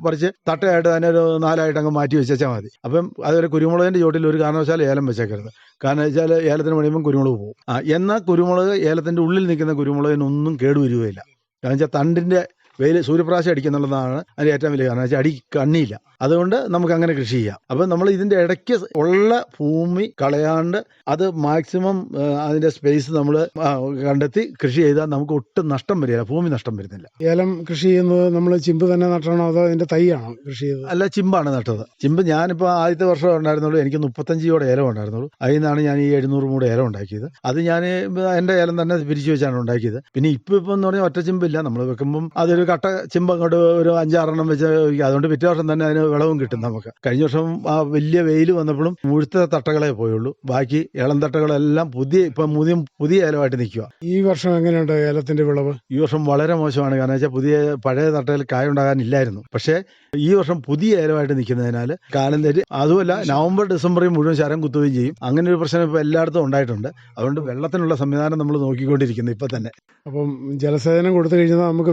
പറിച്ച് തട്ടയായിട്ട് തന്നെ ഒരു നാലായിട്ട് അങ്ങ് മാറ്റി വെച്ചാൽ മതി. അപ്പം അതുപോലെ കുരുമുളകിന്റെ ചോട്ടിൽ ഒരു കാരണവശാൽ ഏലം വെച്ചേക്കരുത്. കാരണം വെച്ചാൽ ഏലത്തിന് പണിയുമ്പം കുരുമുളക് പോകും. ആ എന്നാൽ കുരുമുളക് ഏലത്തിന്റെ ഉള്ളിൽ നിൽക്കുന്ന കുരുമുളകിനൊന്നും കേടുവരികയില്ല. കാരണം വെച്ചാൽ തണ്ടിന്റെ വെയിൽ സൂര്യപ്രാശം അടിക്കുന്നുള്ളതാണ് അതിന്റെ ഏറ്റവും വലിയ കാരണം. വെച്ചാൽ അടി കണ്ണിയില്ല. അതുകൊണ്ട് നമുക്ക് അങ്ങനെ കൃഷി ചെയ്യാം. അപ്പം നമ്മൾ ഇതിന്റെ ഇടയ്ക്ക് ഉള്ള ഭൂമി കളയാണ്ട് അത് മാക്സിമം അതിന്റെ സ്പേസ് നമ്മൾ കണ്ടെത്തി കൃഷി ചെയ്താൽ നമുക്ക് ഒട്ടും നഷ്ടം വരില്ല. ഭൂമി നഷ്ടം വരുന്നില്ല. ഏലം കൃഷി ചെയ്യുന്നത് നമ്മൾ ചിമ്പ് തന്നെ നട്ടണോ അതോ അതിന്റെ തൈയാണോ കൃഷി ചെയ്തത്? അല്ല ചിമ്പാണ് നട്ടത്. ചിമ്പ് ഞാനിപ്പോൾ ആദ്യത്തെ വർഷം ഉണ്ടായിരുന്നുള്ളൂ. എനിക്ക് മുപ്പത്തഞ്ച് കൂടെ ഏലം ഉണ്ടായിരുന്നുള്ളൂ. അതിൽ നിന്നാണ് ഞാൻ ഈ എഴുന്നൂറ് മൂടെ ഏലം ഉണ്ടാക്കിയത്. അത് ഞാൻ എന്റെ ഏലം തന്നെ പിരിച്ചു വെച്ചാണ് ഉണ്ടാക്കിയത്. പിന്നെ ഇപ്പം ഇപ്പം എന്ന് പറഞ്ഞാൽ ഒറ്റ ചിമ്പില്ല. നമ്മൾ വെക്കുമ്പം അതൊരു കട്ട ചിമ്പ് അങ്ങോട്ട് ഒരു അഞ്ചാറെണ്ണം വെച്ച്. അതുകൊണ്ട് പിറ്റേ വർഷം തന്നെ അതിന് വിളവും കിട്ടും നമുക്ക്. കഴിഞ്ഞ വർഷം ആ വലിയ വെയിൽ വന്നപ്പോഴും മുഴുത്ത തട്ടകളെ പോയുള്ളൂ. ബാക്കി ഇളം തട്ടകളെല്ലാം പുതിയ ഇപ്പം പുതിയ പുതിയ ഏലമായിട്ട് നിൽക്കുക ഈ വർഷം എങ്ങനെയുണ്ട് ഏലത്തിന്റെ വിളവ്? ഈ വർഷം വളരെ മോശമാണ്. കാരണം വെച്ചാൽ പുതിയ പഴയ തട്ടയിൽ കായ ഉണ്ടാകാനില്ലായിരുന്നു. പക്ഷേ ഈ വർഷം പുതിയ ഏലമായിട്ട് നിൽക്കുന്നതിനാൽ കാലം തെറ്റി. അതുമല്ല നവംബർ ഡിസംബറിൽ മുഴുവൻ ശരം കുത്തുകയും ചെയ്യും. അങ്ങനെ ഒരു പ്രശ്നം ഇപ്പോൾ എല്ലായിടത്തും ഉണ്ടായിട്ടുണ്ട്. അതുകൊണ്ട് വെള്ളത്തിനുള്ള സംവിധാനം നമ്മൾ നോക്കിക്കൊണ്ടിരിക്കുന്നു ഇപ്പം തന്നെ. അപ്പം ജലസേചനം കൊടുത്തു കഴിഞ്ഞാൽ നമുക്ക്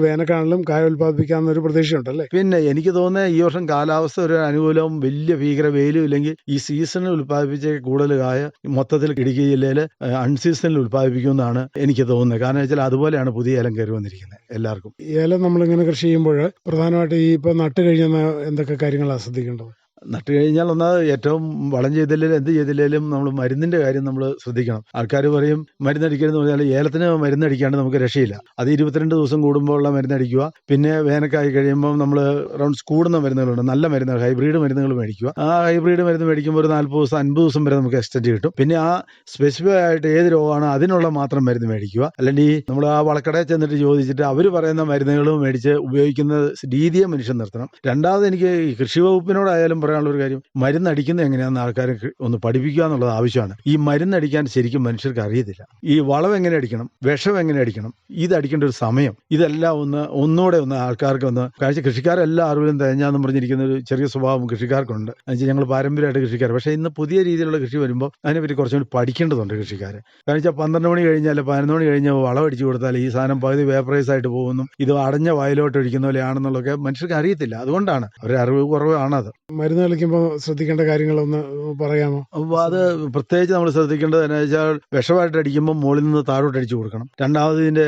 വേനൽക്കാലം കായ ഉൽപ്പാദിപ്പിക്കാവുന്ന പ്രതീക്ഷയുണ്ടല്ലേ? പിന്നെ എനിക്ക് തോന്നുന്നത് ഈ വർഷം കാലാവസ്ഥ ഒരു അനുകൂലവും വലിയ ഭീകര വെയിലും ഇല്ലെങ്കിൽ ഈ സീസണിൽ ഉൽപ്പാദിപ്പിച്ച കൂടുതൽ കായ മൊത്തത്തിൽ ഇടുക്കി ജില്ലയിൽ അൺസീസണിൽ ഉൽപ്പാദിപ്പിക്കുമെന്നാണ് എനിക്ക് തോന്നുന്നത് കാരണം വെച്ചാൽ അതുപോലെയാണ് പുതിയ ഏലം കയറി വന്നിരിക്കുന്നത് എല്ലാവർക്കും. ഏലം നമ്മളിങ്ങനെ കൃഷി ചെയ്യുമ്പോൾ പ്രധാനമായിട്ട് ഈ ഇപ്പൊ നട്ട് കഴിഞ്ഞ എന്തൊക്കെ കാര്യങ്ങളാണ് ശ്രദ്ധിക്കേണ്ടത്? നട്ട് കഴിഞ്ഞാൽ ഒന്നാമത് ഏറ്റവും വളം ചെയ്തില്ലെങ്കിലും എന്ത് ചെയ്തില്ലെങ്കിലും നമ്മൾ മരുന്നിന്റെ കാര്യം നമ്മൾ ശ്രദ്ധിക്കണം. ആൾക്കാർ പറയും മരുന്നടിക്കരുതെന്ന് പറഞ്ഞാൽ ഏലത്തിന് മരുന്നടിക്കാണ്ട് നമുക്ക് രക്ഷയില്ല. അത് ഇരുപത്തിരണ്ട് ദിവസം കൂടുമ്പോൾ ഉള്ള മരുന്നടിക്കുക. പിന്നെ വേനൽക്കായി കഴിയുമ്പോൾ നമ്മൾ റൗണ്ട്സ് കൂടുന്ന മരുന്നുകളുണ്ട്. നല്ല മരുന്നുകൾ ഹൈബ്രിഡ് മരുന്നുകൾ മേടിക്കുക. ആ ഹൈബ്രിഡ് മരുന്ന് മേടിക്കുമ്പോൾ ഒരു നാൽപ്പത് ദിവസം അൻപത് ദിവസം വരെ നമുക്ക് എക്സ്റ്റൻഡ് കിട്ടും. പിന്നെ ആ സ്പെസിഫിക് ആയിട്ട് ഏത് രോഗമാണ് അതിനുള്ള മാത്രം മരുന്ന് മേടിക്കുക. അല്ലെങ്കിൽ നമ്മൾ ആ വളക്കടയിൽ ചെന്നിട്ട് ചോദിച്ചിട്ട് അവർ പറയുന്ന മരുന്നുകളും മേടിച്ച് ഉപയോഗിക്കുന്ന രീതിയെ മനുഷ്യൻ നിർത്തണം. രണ്ടാമത് എനിക്ക് കൃഷി വകുപ്പിനോടായാലും പറയാനുള്ള ഒരു കാര്യം. മരുന്നടിക്കുന്നത് എങ്ങനെയാണെന്ന് ആൾക്കാരെ ഒന്ന് പഠിപ്പിക്കുക എന്നുള്ളത് ആവശ്യമാണ്. ഈ മരുന്നടിക്കാൻ ശരിക്കും മനുഷ്യർക്ക് അറിയത്തില്ല. ഈ വളം എങ്ങനെ അടിക്കണം വിഷം എങ്ങനെ അടിക്കണം ഇത് അടിക്കേണ്ട ഒരു സമയം. ഇതെല്ലാം ഒന്ന് ഒന്നുകൂടെ ഒന്ന് ആൾക്കാർക്ക് ഒന്ന് കാഴ്ച കൃഷിക്കാരെല്ലാം അറിവിലും തേഞ്ഞാന്ന് പറഞ്ഞിരിക്കുന്ന ഒരു ചെറിയ സ്വഭാവം കൃഷിക്കാർക്കുണ്ട്. എന്നുവെച്ചാൽ ഞങ്ങൾ പാരമ്പര്യമായിട്ട് കൃഷിക്കാർ പക്ഷേ ഇന്ന് പുതിയ രീതിയിലുള്ള കൃഷി വരുമ്പോൾ അതിനെപ്പറ്റി കുറച്ചുകൂടി പഠിക്കേണ്ടതുണ്ട് കൃഷിക്കാർ കാരണം വെച്ചാൽ പന്ത്രണ്ട് മണി കഴിഞ്ഞാൽ പതിനൊന്ന് മണി കഴിഞ്ഞാൽ വളം അടിച്ചു കൊടുത്താൽ ഈ സാധനം പകുതി വേപ്പറൈസ് ആയിട്ട് പോകുന്നു. ഇത് അടഞ്ഞ വയലോട്ട് ഒഴിക്കുന്ന പോലെയാണെന്നുള്ളതൊക്കെ മനുഷ്യർക്ക് അറിയത്തില്ല. അതുകൊണ്ടാണ് അവരുടെ അറിവ് കുറവാണത്. മരുന്ന് കളിക്കുമ്പോൾ ശ്രദ്ധിക്കേണ്ട കാര്യങ്ങളൊന്ന് പറയാമോ? അപ്പോൾ അത് പ്രത്യേകിച്ച് നമ്മൾ ശ്രദ്ധിക്കേണ്ടത് എന്ന് വെച്ചാൽ വിഷമായിട്ട് അടിക്കുമ്പോൾ മുകളിൽ നിന്ന് താഴോട്ട് അടിച്ചു കൊടുക്കണം. രണ്ടാമത് ഇതിന്റെ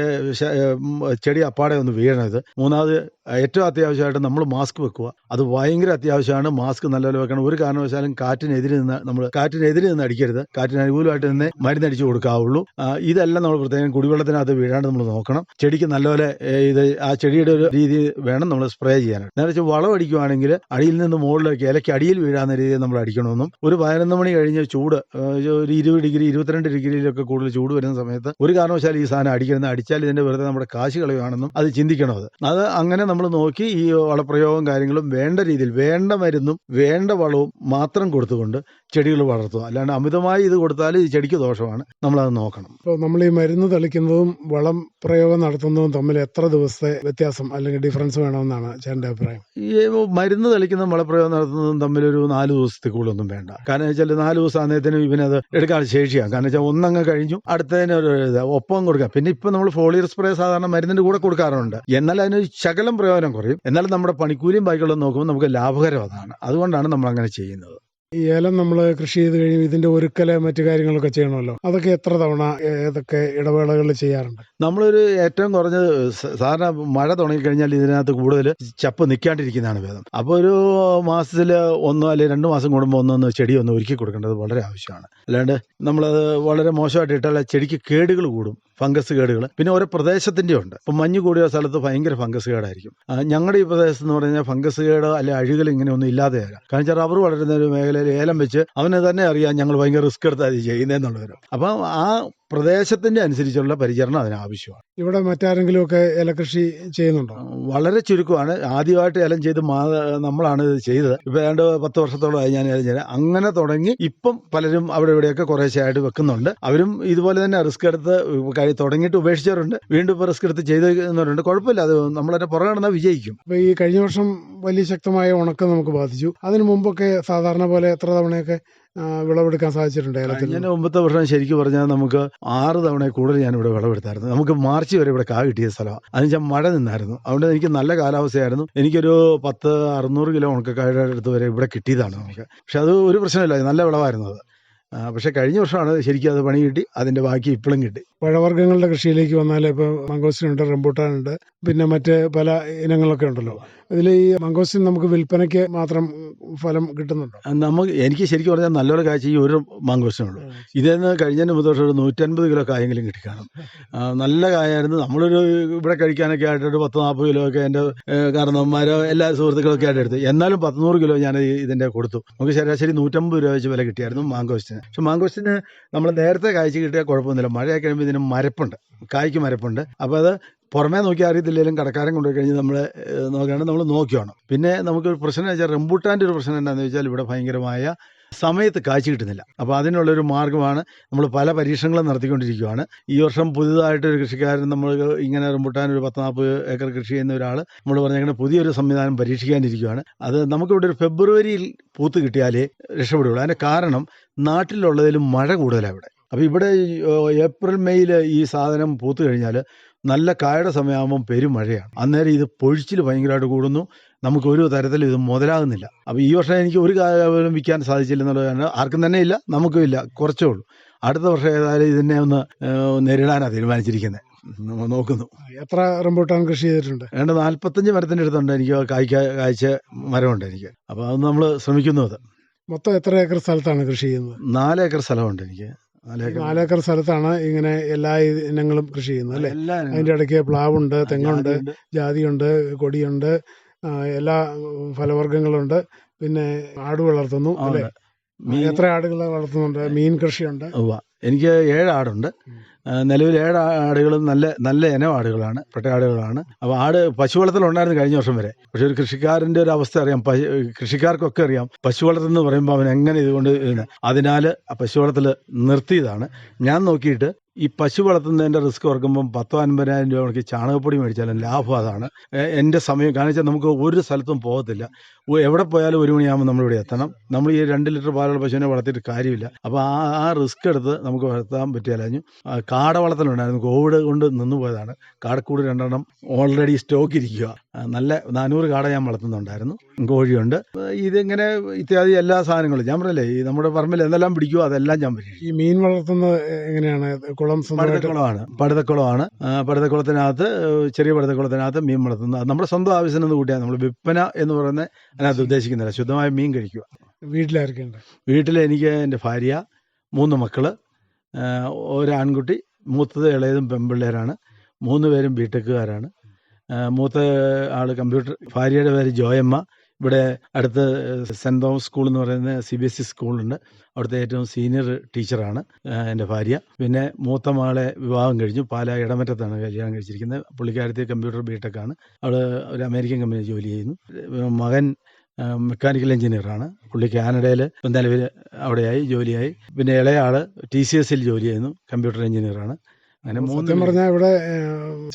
ചെടി അപ്പാടെ ഒന്ന് വീഴണത് മൂന്നാമത് ഏറ്റവും അത്യാവശ്യമായിട്ട് നമ്മൾ മാസ്ക് വെക്കുക. അത് ഭയങ്കര അത്യാവശ്യമാണ്. മാസ്ക് നല്ലപോലെ വെക്കണം. ഒരു കാരണവശാലും കാറ്റിനെതിരെ നിന്ന് നമ്മൾ കാറ്റിനെതിരെ നിന്ന് അടിക്കരുത്. കാറ്റിന് അനുകൂലമായിട്ട് തന്നെ മരുന്നടിച്ചു കൊടുക്കാവുള്ളൂ. ഇതെല്ലാം നമ്മൾ പ്രത്യേകം കുടിവെള്ളത്തിനകത്ത് വീഴാണ്ട് നമ്മൾ നോക്കണം. ചെടിക്ക് നല്ലപോലെ ഇത് ആ ചെടിയുടെ ഒരു രീതി വേണം നമ്മൾ സ്പ്രേ ചെയ്യാനായിട്ട്. നേരെ വെച്ചാൽ വളം അടിക്കുവാണെങ്കിൽ അടിയിൽ നിന്ന് മുകളിലേക്ക് ഇലയ്ക്ക് അടിയിൽ വീഴാവുന്ന രീതിയിൽ നമ്മൾ അടിക്കണമെന്നും ഒരു പതിനൊന്ന് മണി കഴിഞ്ഞ് ചൂട് ഒരു ഇരുപത് ഡിഗ്രി ഇരുപത്തിരണ്ട് ഡിഗ്രിയിലൊക്കെ കൂടുതൽ ചൂട് വരുന്ന സമയത്ത് ഒരു കാരണവശാലും ഈ സാധനം അടിക്കരുത്. അടിച്ചാൽ ഇതിന്റെ വെറുതെ നമ്മുടെ കാശ് കളയുകയാണെന്നും അത് ചിന്തിക്കണം അത് അങ്ങനെ നമ്മൾ നോക്കി ഈ വളപ്രയോഗവും കാര്യങ്ങളും വേണ്ട രീതിയിൽ വേണ്ട മരുന്നും വേണ്ട വളവും മാത്രം കൊടുത്തുകൊണ്ട് ചെടികൾ വളർത്തുക. അല്ലാണ്ട് അമിതമായി ഇത് കൊടുത്താൽ ഈ ചെടിക്ക് ദോഷമാണ്. നമ്മളത് നോക്കണം. ഇപ്പോൾ നമ്മൾ ഈ മരുന്ന് തളിക്കുന്നതും വളം പ്രയോഗം നടത്തുന്നതും തമ്മിൽ എത്ര ദിവസത്തെ വ്യത്യാസം അല്ലെങ്കിൽ ഡിഫറൻസ് വേണമെന്നാണ് ചേട്ടന്റെ അഭിപ്രായം? ഈ മരുന്ന് തളിക്കുന്ന വളപ്രയോഗം നടത്തുന്നതും തമ്മിൽ ഒരു നാല് ദിവസത്തിൽ കൂടുതലൊന്നും വേണ്ട. കാരണം വെച്ചാൽ നാല് ദിവസം ആകുന്നതിന് ഇവനത് എടുക്കാൻ ശേഷിയാണ്. കാരണം വെച്ചാൽ ഒന്നങ്ങ് കഴിഞ്ഞു അടുത്തതിന് ഒരു ഒപ്പം കൊടുക്കുക പിന്നെ ഇപ്പം നമ്മൾ ഫോളിയർ സ്പ്രേ സാധാരണ മരുന്നിന്റെ കൂടെ കൊടുക്കാറുണ്ട്. എന്നാൽ അതിന് ശകലം പ്രയോജനം കുറയും. എന്നാലും നമ്മുടെ പണിക്കൂലിയും ബാക്കിയുള്ള നോക്കുമ്പോൾ നമുക്ക് ലാഭകരം അതാണ്. അതുകൊണ്ടാണ് നമ്മൾ അങ്ങനെ ചെയ്യുന്നത്. ഈ ഏലം നമ്മൾ കൃഷി ചെയ്ത് കഴിയുമ്പോൾ ഇതിന്റെ ഒരുക്കൽ മറ്റു കാര്യങ്ങളൊക്കെ ചെയ്യണമല്ലോ. അതൊക്കെ എത്ര തവണ ഏതൊക്കെ ഇടവേളകളിൽ ചെയ്യാറുണ്ട്? നമ്മളൊരു ഏറ്റവും കുറഞ്ഞത് സാധാരണ മഴ തുടങ്ങിക്കഴിഞ്ഞാൽ ഇതിനകത്ത് കൂടുതൽ ചപ്പ് നിൽക്കാണ്ടിരിക്കുന്നതാണ് ഭേദം. അപ്പോൾ ഒരു മാസത്തിൽ ഒന്നോ അല്ലെങ്കിൽ രണ്ട് മാസം കൂടുമ്പോൾ ഒന്നൊന്ന് ചെടി ഒന്ന് ഒരുക്കി കൊടുക്കേണ്ടത് വളരെ ആവശ്യമാണ്. അല്ലാണ്ട് നമ്മളത് വളരെ മോശമായിട്ട് ഇട്ടാൽ ചെടിക്ക് കേടുകൾ കൂടും ഫംഗസ് കേടുകൾ. പിന്നെ ഓരോ പ്രദേശത്തിന്റെ ഉണ്ട്. ഇപ്പം മഞ്ഞ് കൂടിയ സ്ഥലത്ത് ഭയങ്കര ഫംഗസ് കേടായിരിക്കും. ഞങ്ങളുടെ ഈ പ്രദേശത്ത് എന്ന് പറഞ്ഞാൽ ഫംഗസ് കേട് അല്ലെ അഴുകൽ ഇങ്ങനെ ഒന്നും ഇല്ലാതെ വരാം കാരണം വെച്ചാൽ റബ്ബർ വളരുന്ന ഒരു മേഖലയിൽ ഏലം വെച്ച് അവനെ തന്നെ അറിയാം ഞങ്ങൾ ഭയങ്കര റിസ്ക് എടുത്താൽ ചെയ്യുന്നതെന്നുള്ളവരും അപ്പം ആ പ്രദേശത്തിന്റെ അനുസരിച്ചുള്ള പരിചരണം അതിനാവശ്യമാണ്. ഇവിടെ മറ്റാരെങ്കിലും ഒക്കെ ഏലകൃഷി ചെയ്യുന്നുണ്ടോ? വളരെ ചുരുക്കമാണ്. ആദ്യമായിട്ട് ഏലം ചെയ്ത് നമ്മളാണ് ഇത് ചെയ്തത്. ഇപ്പൊ ഏതാണ്ട് പത്ത് വർഷത്തോളമായി ഞാൻ ഏലം ചെയ്തത് അങ്ങനെ തുടങ്ങി ഇപ്പം പലരും അവിടെ ഇവിടെയൊക്കെ കുറേശ്ശായിട്ട് വെക്കുന്നുണ്ട്. അവരും ഇതുപോലെ തന്നെ റിസ്ക് എടുത്ത് കഴി- തുടങ്ങിയിട്ട് ഉപേക്ഷിച്ചവരുണ്ട്. വീണ്ടും ഇപ്പോൾ റിസ്ക് എടുത്ത് ചെയ്തവരുണ്ട് കുഴപ്പമില്ല. അത് നമ്മളതിന്റെ പുറകെ നടന്നാൽ വിജയിക്കും. അപ്പൊ ഈ കഴിഞ്ഞ വർഷം വലിയ ശക്തമായ ഉണക്കം നമുക്ക് ബാധിച്ചു. അതിനു മുമ്പൊക്കെ സാധാരണ പോലെ എത്ര തവണയൊക്കെ വിളവെടുക്കാൻ സാധിച്ചിട്ടുണ്ട് ഏലത്തിൽ ഞാൻ ഒമ്പത്തെ വർഷം ശരിക്കും പറഞ്ഞാൽ നമുക്ക് ആറ് തവണ കൂടുതൽ ഞാൻ ഇവിടെ വിളവെടുത്തായിരുന്നു. നമുക്ക് മാർച്ച് വരെ ഇവിടെ കാ കിട്ടിയ സ്ഥലമാണ്. അതിന് ഞാൻ മഴ നിന്നായിരുന്നു. അതുകൊണ്ട് എനിക്ക് നല്ല കാലാവസ്ഥയായിരുന്നു. എനിക്കൊരു പത്ത് അറുന്നൂറ് കിലോ ഉണക്കക്കായുടെ അടുത്ത് വരെ ഇവിടെ കിട്ടിയതാണ് നമുക്ക്. പക്ഷെ അത് ഒരു പ്രശ്നമില്ല. നല്ല വിളവായിരുന്നു അത്. പക്ഷെ കഴിഞ്ഞ വർഷമാണ് ശരിക്കും അത് പണി കിട്ടി. അതിന്റെ ബാക്കി ഇപ്പോഴും കിട്ടി. പഴവർഗങ്ങളുടെ കൃഷിയിലേക്ക് വന്നാൽ ഇപ്പോൾ റംബൂട്ടാൻ റംബൂട്ടാനുണ്ട് പിന്നെ മറ്റ് പല ഇനങ്ങളൊക്കെ ഉണ്ടല്ലോ. ഇതിൽ ഈ മംഗോസിൻ നമുക്ക് വിൽപ്പനയ്ക്ക് മാത്രം ഫലം കിട്ടുന്നുണ്ട്? നമുക്ക് എനിക്ക് ശരിക്കും പറഞ്ഞാൽ നല്ലൊരു കാഴ്ച ഈ ഒരു മംഗോസിനുള്ളൂ. ഇതെന്ന് കഴിഞ്ഞതിന് മുതൽ ഒരു നൂറ്റൻപത് കിലോ കായെങ്കിലും കിട്ടിക്കാണും. കാണും നല്ല കായായിരുന്നു. നമ്മളൊരു ഇവിടെ കഴിക്കാനൊക്കെ ആയിട്ട് ഒരു പത്ത് നാൽപ്പത് കിലോ ഒക്കെ എന്റെ കാരണവന്മാരോ എല്ലാ സുഹൃത്തുക്കളൊക്കെ ആയിട്ട് എടുത്തു. എന്നാലും പത്തുനൂറ് കിലോ ഞാൻ ഇതിന്റെ കൊടുത്തു. നമുക്ക് ശരാശരി നൂറ്റമ്പത് രൂപ വെച്ച് വില കിട്ടിയായിരുന്നു മാങ്കോസ്റ്റിന് പക്ഷെ മാങ്കോസ്റ്റിന് നമ്മൾ നേരത്തെ കായ്ച്ച് കിട്ടിയാൽ കുഴപ്പമൊന്നുമില്ല. മഴയൊക്കെ കഴിയുമ്പോൾ ഇതിന് മരപ്പുണ്ട്. കായ്ക്ക് മരപ്പുണ്ട്. അപ്പോൾ അത് പുറമേ നോക്കി അറിയത്തില്ലെങ്കിലും കടക്കാരൻ കൊണ്ടുപോയി കഴിഞ്ഞ് നമ്മൾ നോക്കുകയാണെങ്കിൽ നമ്മൾ നോക്കിയാണ് പിന്നെ പിന്നെ നമുക്കൊരു പ്രശ്നം വെച്ചാൽ റംബൂട്ടാന്റെ ഒരു പ്രശ്നം എന്താണെന്ന് വെച്ചാൽ ഇവിടെ ഭയങ്കരമായ സമയത്ത് കാഴ്ച കിട്ടുന്നില്ല. അപ്പോൾ അതിനുള്ളൊരു മാർഗമാണ് നമ്മൾ പല പരീക്ഷണങ്ങളും നടത്തിക്കൊണ്ടിരിക്കുകയാണ് ഈ വർഷം പുതുതായിട്ട് ഒരു കൃഷിക്കാരൻ നമ്മൾ ഇങ്ങനെ റംബൂട്ടാൻ ഒരു പത്ത് നാൽപ്പത് ഏക്കർ കൃഷി ചെയ്യുന്ന ഒരാൾ നമ്മൾ പറഞ്ഞേക്കുന്ന പുതിയൊരു സംവിധാനം പരീക്ഷിക്കാനിരിക്കുകയാണ് അത് നമുക്കിവിടെ ഒരു ഫെബ്രുവരിയിൽ പൂത്ത് കിട്ടിയാലേ രക്ഷപ്പെടുകയുള്ളൂ. അതിന്റെ കാരണം നാട്ടിലുള്ളതിലും മഴ കൂടുതലാണ് ഇവിടെ. അപ്പോൾ ഇവിടെ ഏപ്രിൽ മെയ്യിൽ ഈ സാധനം പൂത്ത് കഴിഞ്ഞാൽ നല്ല കായുടെ സമയമാകുമ്പം പെരുമഴയാണ് അന്നേരം ഇത് പൊഴിച്ചിൽ ഭയങ്കരമായിട്ട് കൂടുന്നു. നമുക്ക് ഒരു തരത്തിലും ഇത് മുതലാകുന്നില്ല. അപ്പോൾ ഈ വർഷം എനിക്ക് ഒരു കായ പോലും വിൽക്കാൻ സാധിച്ചില്ലെന്നുള്ളത് കാരണം ആർക്കും തന്നെ ഇല്ല നമുക്കും ഇല്ല. കുറച്ചേ ഉള്ളൂ. അടുത്ത വർഷം ഏതായാലും ഇതിനെ ഒന്ന് നേരിടാനാണ് തീരുമാനിച്ചിരിക്കുന്നത് നമ്മൾ നോക്കുന്നു. എത്ര റംബൂട്ടാൻ കൃഷി ചെയ്തിട്ടുണ്ട്? രണ്ട് നാൽപ്പത്തഞ്ച് മരത്തിന്റെ അടുത്തുണ്ട് എനിക്ക് കായ്ക്ക കായ്ച്ച മരമുണ്ട് എനിക്ക്. അപ്പോൾ അത് നമ്മൾ ശ്രമിക്കുന്നു അത്. മൊത്തം എത്ര ഏക്കർ സ്ഥലത്താണ് കൃഷി ചെയ്യുന്നത്? നാല് ഏക്കർ സ്ഥലമുണ്ട് എനിക്ക്. നാലേക്കർ സ്ഥലത്താണ് ഇങ്ങനെ എല്ലാ ഇനങ്ങളും കൃഷി ചെയ്യുന്നത് അല്ലേ? അതിന്റെ ഇടയ്ക്ക് പ്ലാവുണ്ട് തെങ്ങുണ്ട് ജാതിയുണ്ട്. കൊടിയുണ്ട് എല്ലാ ഫലവർഗങ്ങളുണ്ട്. പിന്നെ ആട് വളർത്തുന്നു അല്ലെ? എത്ര ആടുകളെ വളർത്തുന്നുണ്ട്? മീൻ കൃഷിയുണ്ട്. എനിക്ക് ഏഴ് ആടുണ്ട്. നിലവിൽ ഏഴ് ആടുകളും നല്ല നല്ല ഇനം ആടുകളാണ് പെട്ട ആടുകളാണ്. അപ്പോൾ ആട് പശു വളർത്തലുണ്ടായിരുന്നു കഴിഞ്ഞ വർഷം വരെ. പക്ഷെ ഒരു കൃഷിക്കാരന്റെ ഒരു അവസ്ഥ അറിയാം കൃഷിക്കാർക്കൊക്കെ അറിയാം. പശു വളർത്തൽ പറയുമ്പോൾ അവൻ എങ്ങനെ ഇതുകൊണ്ട് അതിനാൽ ആ പശു വളർത്തൽ നിർത്തിയതാണ്. ഞാൻ നോക്കിയിട്ട് ഈ പശു വളർത്തുന്നതിന്റെ റിസ്ക് ഓർക്കുമ്പം പത്തോ അൻപതിനായിരം രൂപ മുടക്കി ചാണകപ്പൊടി മേടിച്ചാലും ലാഭം അതാണ്. എന്റെ സമയം കാരണം വെച്ചാൽ നമുക്ക് ഒരു സ്ഥലത്തും പോകത്തില്ല. എവിടെ പോയാലും ഒരു മണിയാകുമ്പോൾ നമ്മളിവിടെ എത്തണം. നമ്മൾ ഈ രണ്ട് ലിറ്റർ പാലുള്ള പശുവിനെ വളർത്തിയിട്ട് കാര്യമില്ല. അപ്പോൾ ആ ആ റിസ്ക് എടുത്ത് നമുക്ക് വളർത്താൻ പറ്റിയാലും കാട വളർത്തലുണ്ടായിരുന്നു. കോവിഡ് കൊണ്ട് നിന്നു പോയതാണ്. കാടക്കൂട് രണ്ടെണ്ണം ഓൾറെഡി സ്റ്റോക്ക് ഇരിക്കുക നല്ല നാനൂറ് കാട ഞാൻ വളർത്തുന്നുണ്ടായിരുന്നു. കോഴിയുണ്ട്. ഇതിങ്ങനെ ഇത്യാദി എല്ലാ സാധനങ്ങളും. ഞാൻ പറഞ്ഞില്ലേ ഈ നമ്മുടെ പറമ്പിൽ എന്തെല്ലാം പിടിക്കുമോ അതെല്ലാം ഞാൻ പരീക്ഷിക്കും ഈ മീൻ വളർത്തുന്നത് എങ്ങനെയാണ്? കുളം പടുതക്കുളമാണ്. പടുതക്കുളമാണ്. പടുതക്കുളത്തിനകത്ത് ചെറിയ പടുതക്കുളത്തിനകത്ത് മീൻ വളർത്തുന്നത് അത് നമ്മുടെ സ്വന്തം ആവശ്യത്തിന് കൂട്ടിയാണ് നമ്മൾ വിൽപ്പന എന്ന് പറയുന്നത് അതിനകത്ത് ഉദ്ദേശിക്കുന്നില്ല. ശുദ്ധമായ മീൻ കഴിക്കുക. വീട്ടിലായിരിക്കും വീട്ടിൽ എനിക്ക് എന്റെ ഭാര്യ മൂന്ന് മക്കൾ ഒരാൺകുട്ടി മൂത്തത് ഇളയതും പെൺപിള്ളേരാണ്. മൂന്ന് പേരും ബിടെക്കുകാരാണ് മൂത്ത ആൾ കമ്പ്യൂട്ടർ ഭാര്യയുടെ പേര് ജോയമ്മ. ഇവിടെ അടുത്ത് സെന്റ് തോമസ് സ്കൂൾ എന്ന് പറയുന്ന സി ബി എസ് ഇ സ്കൂളുണ്ട്. അവിടുത്തെ ഏറ്റവും സീനിയർ ടീച്ചറാണ് എന്റെ ഭാര്യ. പിന്നെ മൂത്ത മകളെ വിവാഹം കഴിഞ്ഞു. പാല ഇടമറ്റത്താണ് കല്യാണം കഴിച്ചിരിക്കുന്നത്. പുള്ളിക്കാരത്തി കമ്പ്യൂട്ടർ ബിടെക് ആണ്. അവൾ ഒരു അമേരിക്കൻ കമ്പനി ജോലി ചെയ്യുന്നു. മകൻ മെക്കാനിക്കൽ എഞ്ചിനീയറാണ്. പുള്ളി കാനഡയിൽ നിലവിൽ അവിടെയായി ജോലിയായി. പിന്നെ ഇളയ ആൾ ടി സി എസിൽ ജോലി ചെയ്യുന്നു. കമ്പ്യൂട്ടർ എഞ്ചിനീയറാണ്. അങ്ങനെ മൂന്നും പറഞ്ഞാൽ ഇവിടെ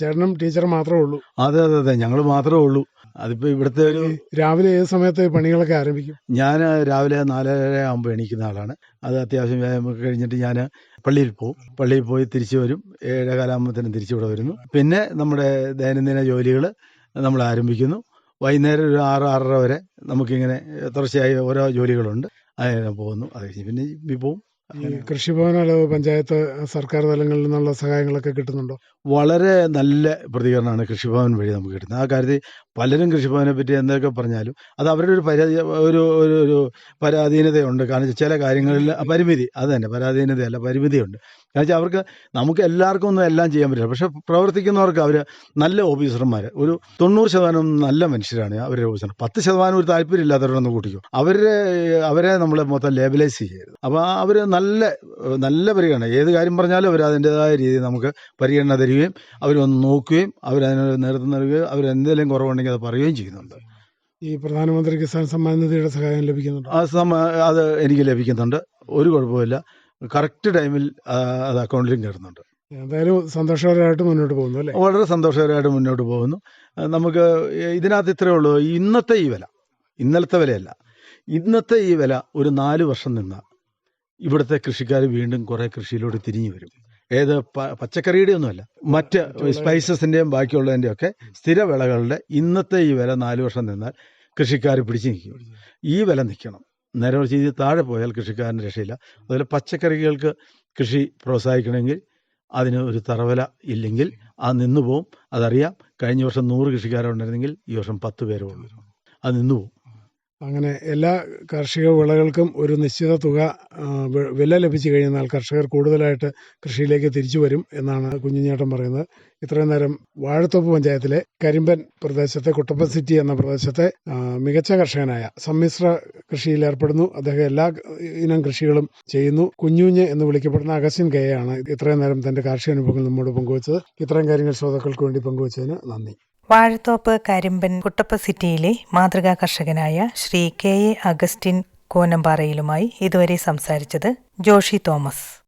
ചേട്ടനും ടീച്ചറും മാത്രമേ ഉള്ളൂ. അതെ അതെ അതെ. ഞങ്ങൾ മാത്രമേ ഉള്ളൂ. അതിപ്പോ ഇവിടുത്തെ ഒരു രാവിലെ ഏത് സമയത്ത് പണികളൊക്കെ ആരംഭിക്കും? ഞാൻ രാവിലെ നാലര ആകുമ്പോൾ എണീക്കുന്ന ആളാണ്. അത് അത്യാവശ്യം വ്യായാമമൊക്കെ കഴിഞ്ഞിട്ട് ഞാൻ പള്ളിയിൽ പോകും പള്ളിയിൽ പോയി തിരിച്ചു വരും. ഏഴേകാലാകുമ്പോഴത്തേനും തിരിച്ചിവിടെ വരുന്നു. പിന്നെ നമ്മുടെ ദൈനംദിന ജോലികൾ നമ്മൾ ആരംഭിക്കുന്നു. വൈകുന്നേരം ഒരു ആറ് ആറര വരെ നമുക്കിങ്ങനെ തുടർച്ചയായി ഓരോ ജോലികളുണ്ട്. അങ്ങനെ പോകുന്നു. അത് കഴിഞ്ഞ് പിന്നെ പോകും കൃഷിഭവന കൃഷിഭവൻ പഞ്ചായത്ത് സർക്കാർ തലങ്ങളിൽ നിന്നുള്ള സഹായങ്ങളൊക്കെ കിട്ടുന്നുണ്ടോ? വളരെ നല്ല പ്രതികരണമാണ് കൃഷിഭവൻ വഴി നമുക്ക് കിട്ടുന്നത്. ആ കാര്യത്തിൽ പലരും കൃഷിഭവനെ പറ്റി എന്തൊക്കെ പറഞ്ഞാലും അത് അവരുടെ ഒരു പരാതി ഒരു ഒരു പരാധീനതയുണ്ട്. കാരണം ചില കാര്യങ്ങളിൽ പരിമിതി അത് തന്നെ പരാധീനതയല്ല പരിമിതിയുണ്ട്. കാരണം വെച്ചാൽ അവർക്ക് നമുക്ക് എല്ലാവർക്കും ഒന്നും എല്ലാം ചെയ്യാൻ പറ്റില്ല. പക്ഷെ പ്രവർത്തിക്കുന്നവർക്ക് അവർ നല്ല ഓഫീസർമാർ ഒരു തൊണ്ണൂറ് ശതമാനം നല്ല മനുഷ്യരാണ് അവരുടെ ഓഫീസർ. പത്ത് ശതമാനം ഒരു താല്പര്യം ഇല്ലാത്തവരൊന്ന് കൂട്ടിക്കും. അവരെ അവരെ നമ്മൾ മൊത്തം ലേബലൈസ് ചെയ്യരുത്. അപ്പോൾ അവർ നല്ല നല്ല പരിഗണന ഏത് കാര്യം പറഞ്ഞാലും അവർ അതിന്റെതായ രീതിയിൽ നമുക്ക് പരിഗണന തരികയും അവരൊന്ന് നോക്കുകയും അവരതിന് നേതൃത്വം നൽകുകയും അവരെന്തെങ്കിലും കുറവുണ്ടെങ്കിൽ അത് പറയുകയും ചെയ്യുന്നുണ്ട്. ഈ പ്രധാനമന്ത്രി കിസാൻ സമ്മാൻ നിധിയുടെ സഹായം ലഭിക്കുന്നുണ്ട്? ആ സമ അത് എനിക്ക് ലഭിക്കുന്നുണ്ട്. ഒരു കുഴപ്പമില്ല കറക്റ്റ് ടൈമിൽ അത് അക്കൗണ്ടിലും കയറുന്നുണ്ട്. എന്തായാലും സന്തോഷകരമായിട്ട് മുന്നോട്ട് പോകുന്നു അല്ലേ? വളരെ സന്തോഷകരമായിട്ട് മുന്നോട്ട് പോകുന്നു. നമുക്ക് ഇതിനകത്ത് ഇത്രയേ ഉള്ളൂ. ഇന്നത്തെ ഈ വില ഇന്നലത്തെ വിലയല്ല. ഇന്നത്തെ ഈ വില ഒരു നാല് വർഷം നിന്നാൽ ഇവിടുത്തെ കൃഷിക്കാർ വീണ്ടും കുറേ കൃഷിയിലൂടെ തിരിഞ്ഞു വരും. ഏത് പച്ചക്കറിയുടെ ഒന്നുമല്ല മറ്റ് സ്പൈസസിന്റെയും ബാക്കിയുള്ളതിന്റെയും ഒക്കെ സ്ഥിര വിളകളുടെ ഇന്നത്തെ ഈ വില നാല് വർഷം നിന്നാൽ കൃഷിക്കാർ പിടിച്ചു നിൽക്കും ഈ വില നിൽക്കണം. നേരെ ചെയ്ത് താഴെ പോയാൽ കൃഷിക്കാരന് രക്ഷയില്ല. അതുപോലെ പച്ചക്കറികൾക്ക് കൃഷി പ്രോത്സാഹിക്കണമെങ്കിൽ അതിന് ഒരു തറവില ഇല്ലെങ്കിൽ അത് നിന്നുപോകും അതറിയാം കഴിഞ്ഞ വർഷം നൂറ് കൃഷിക്കാരുണ്ടായിരുന്നെങ്കിൽ ഈ വർഷം പത്ത് പേരേ ഉള്ളൂ അത് നിന്നു പോവും അങ്ങനെ എല്ലാ കാർഷിക വിളകൾക്കും ഒരു നിശ്ചിത തുക വില ലഭിച്ചു കഴിഞ്ഞാൽ കർഷകർ കൂടുതലായിട്ട് കൃഷിയിലേക്ക് തിരിച്ചു വരും എന്നാണ് കുഞ്ഞുഞ്ഞേട്ടൻ പറയുന്നത്. ഇത്രയും നേരം വാഴത്തോപ്പ് പഞ്ചായത്തിലെ കരിമ്പൻ പ്രദേശത്തെ കുട്ടപ്പൻ സിറ്റി എന്ന പ്രദേശത്തെ മികച്ച കർഷകനായ സമ്മിശ്ര കൃഷിയിൽ ഏർപ്പെടുന്നു. അദ്ദേഹം എല്ലാ ഇനം കൃഷികളും ചെയ്യുന്നു. കുഞ്ഞുഞ്ഞ് എന്ന് വിളിക്കപ്പെടുന്ന അഗസ്റ്റിൻ കെ ആണ് ഇത്രയും നേരം തന്റെ കാർഷിക അനുഭവങ്ങൾ നമ്മോട് പങ്കുവച്ചത്. ഇത്രയും കാര്യങ്ങൾ ശ്രോതാക്കൾക്ക് വേണ്ടി പങ്കുവച്ചതിന് നന്ദി. വാഴത്തോപ്പ് കരിമ്പൻ കുട്ടപ്പ സിറ്റിയിലെ മാതൃകാ കർഷകനായ ശ്രീ കെ എ അഗസ്റ്റിൻ കോനമ്പാറയിലുമായി ഇതുവരെ സംസാരിച്ചത് ജോഷി തോമസ്.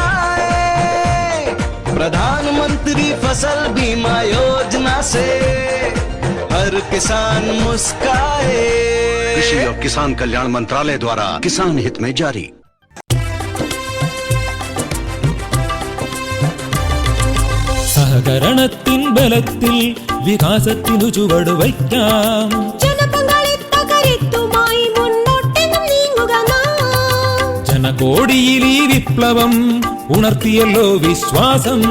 प्रधानमंत्री फसल बीमा योजना से हर किसान मुस्काए कृषि और किसान कल्याण मंत्रालय द्वारा किसान हित में जारी സഹകരണത്തിൻ ബലത്തിൽ വികാസത്തിനു ചുവടുവയ്ക്കാം നാം. ജനകോടിയിൽ ഈ വിപ്ലവം ഉണർത്തിയല്ലോ വിശ്വാസം.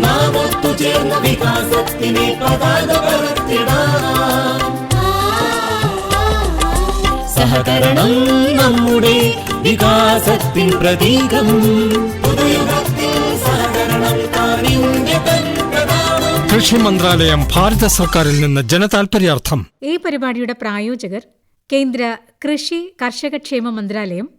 നാം ഒത്തുചേർന്ന വികാസത്തിനെ പതാക സഹകരണം നമ്മുടെ വികാസത്തിൻ പ്രതീകം. കൃഷി മന്ത്രാലയം ഭാരത സർക്കാരിൽ നിന്ന് ജനതാൽപര്യാർത്ഥം. ഈ പരിപാടിയുടെ പ്രായോജകർ കേന്ദ്ര കൃഷി കർഷകക്ഷേമ മന്ത്രാലയം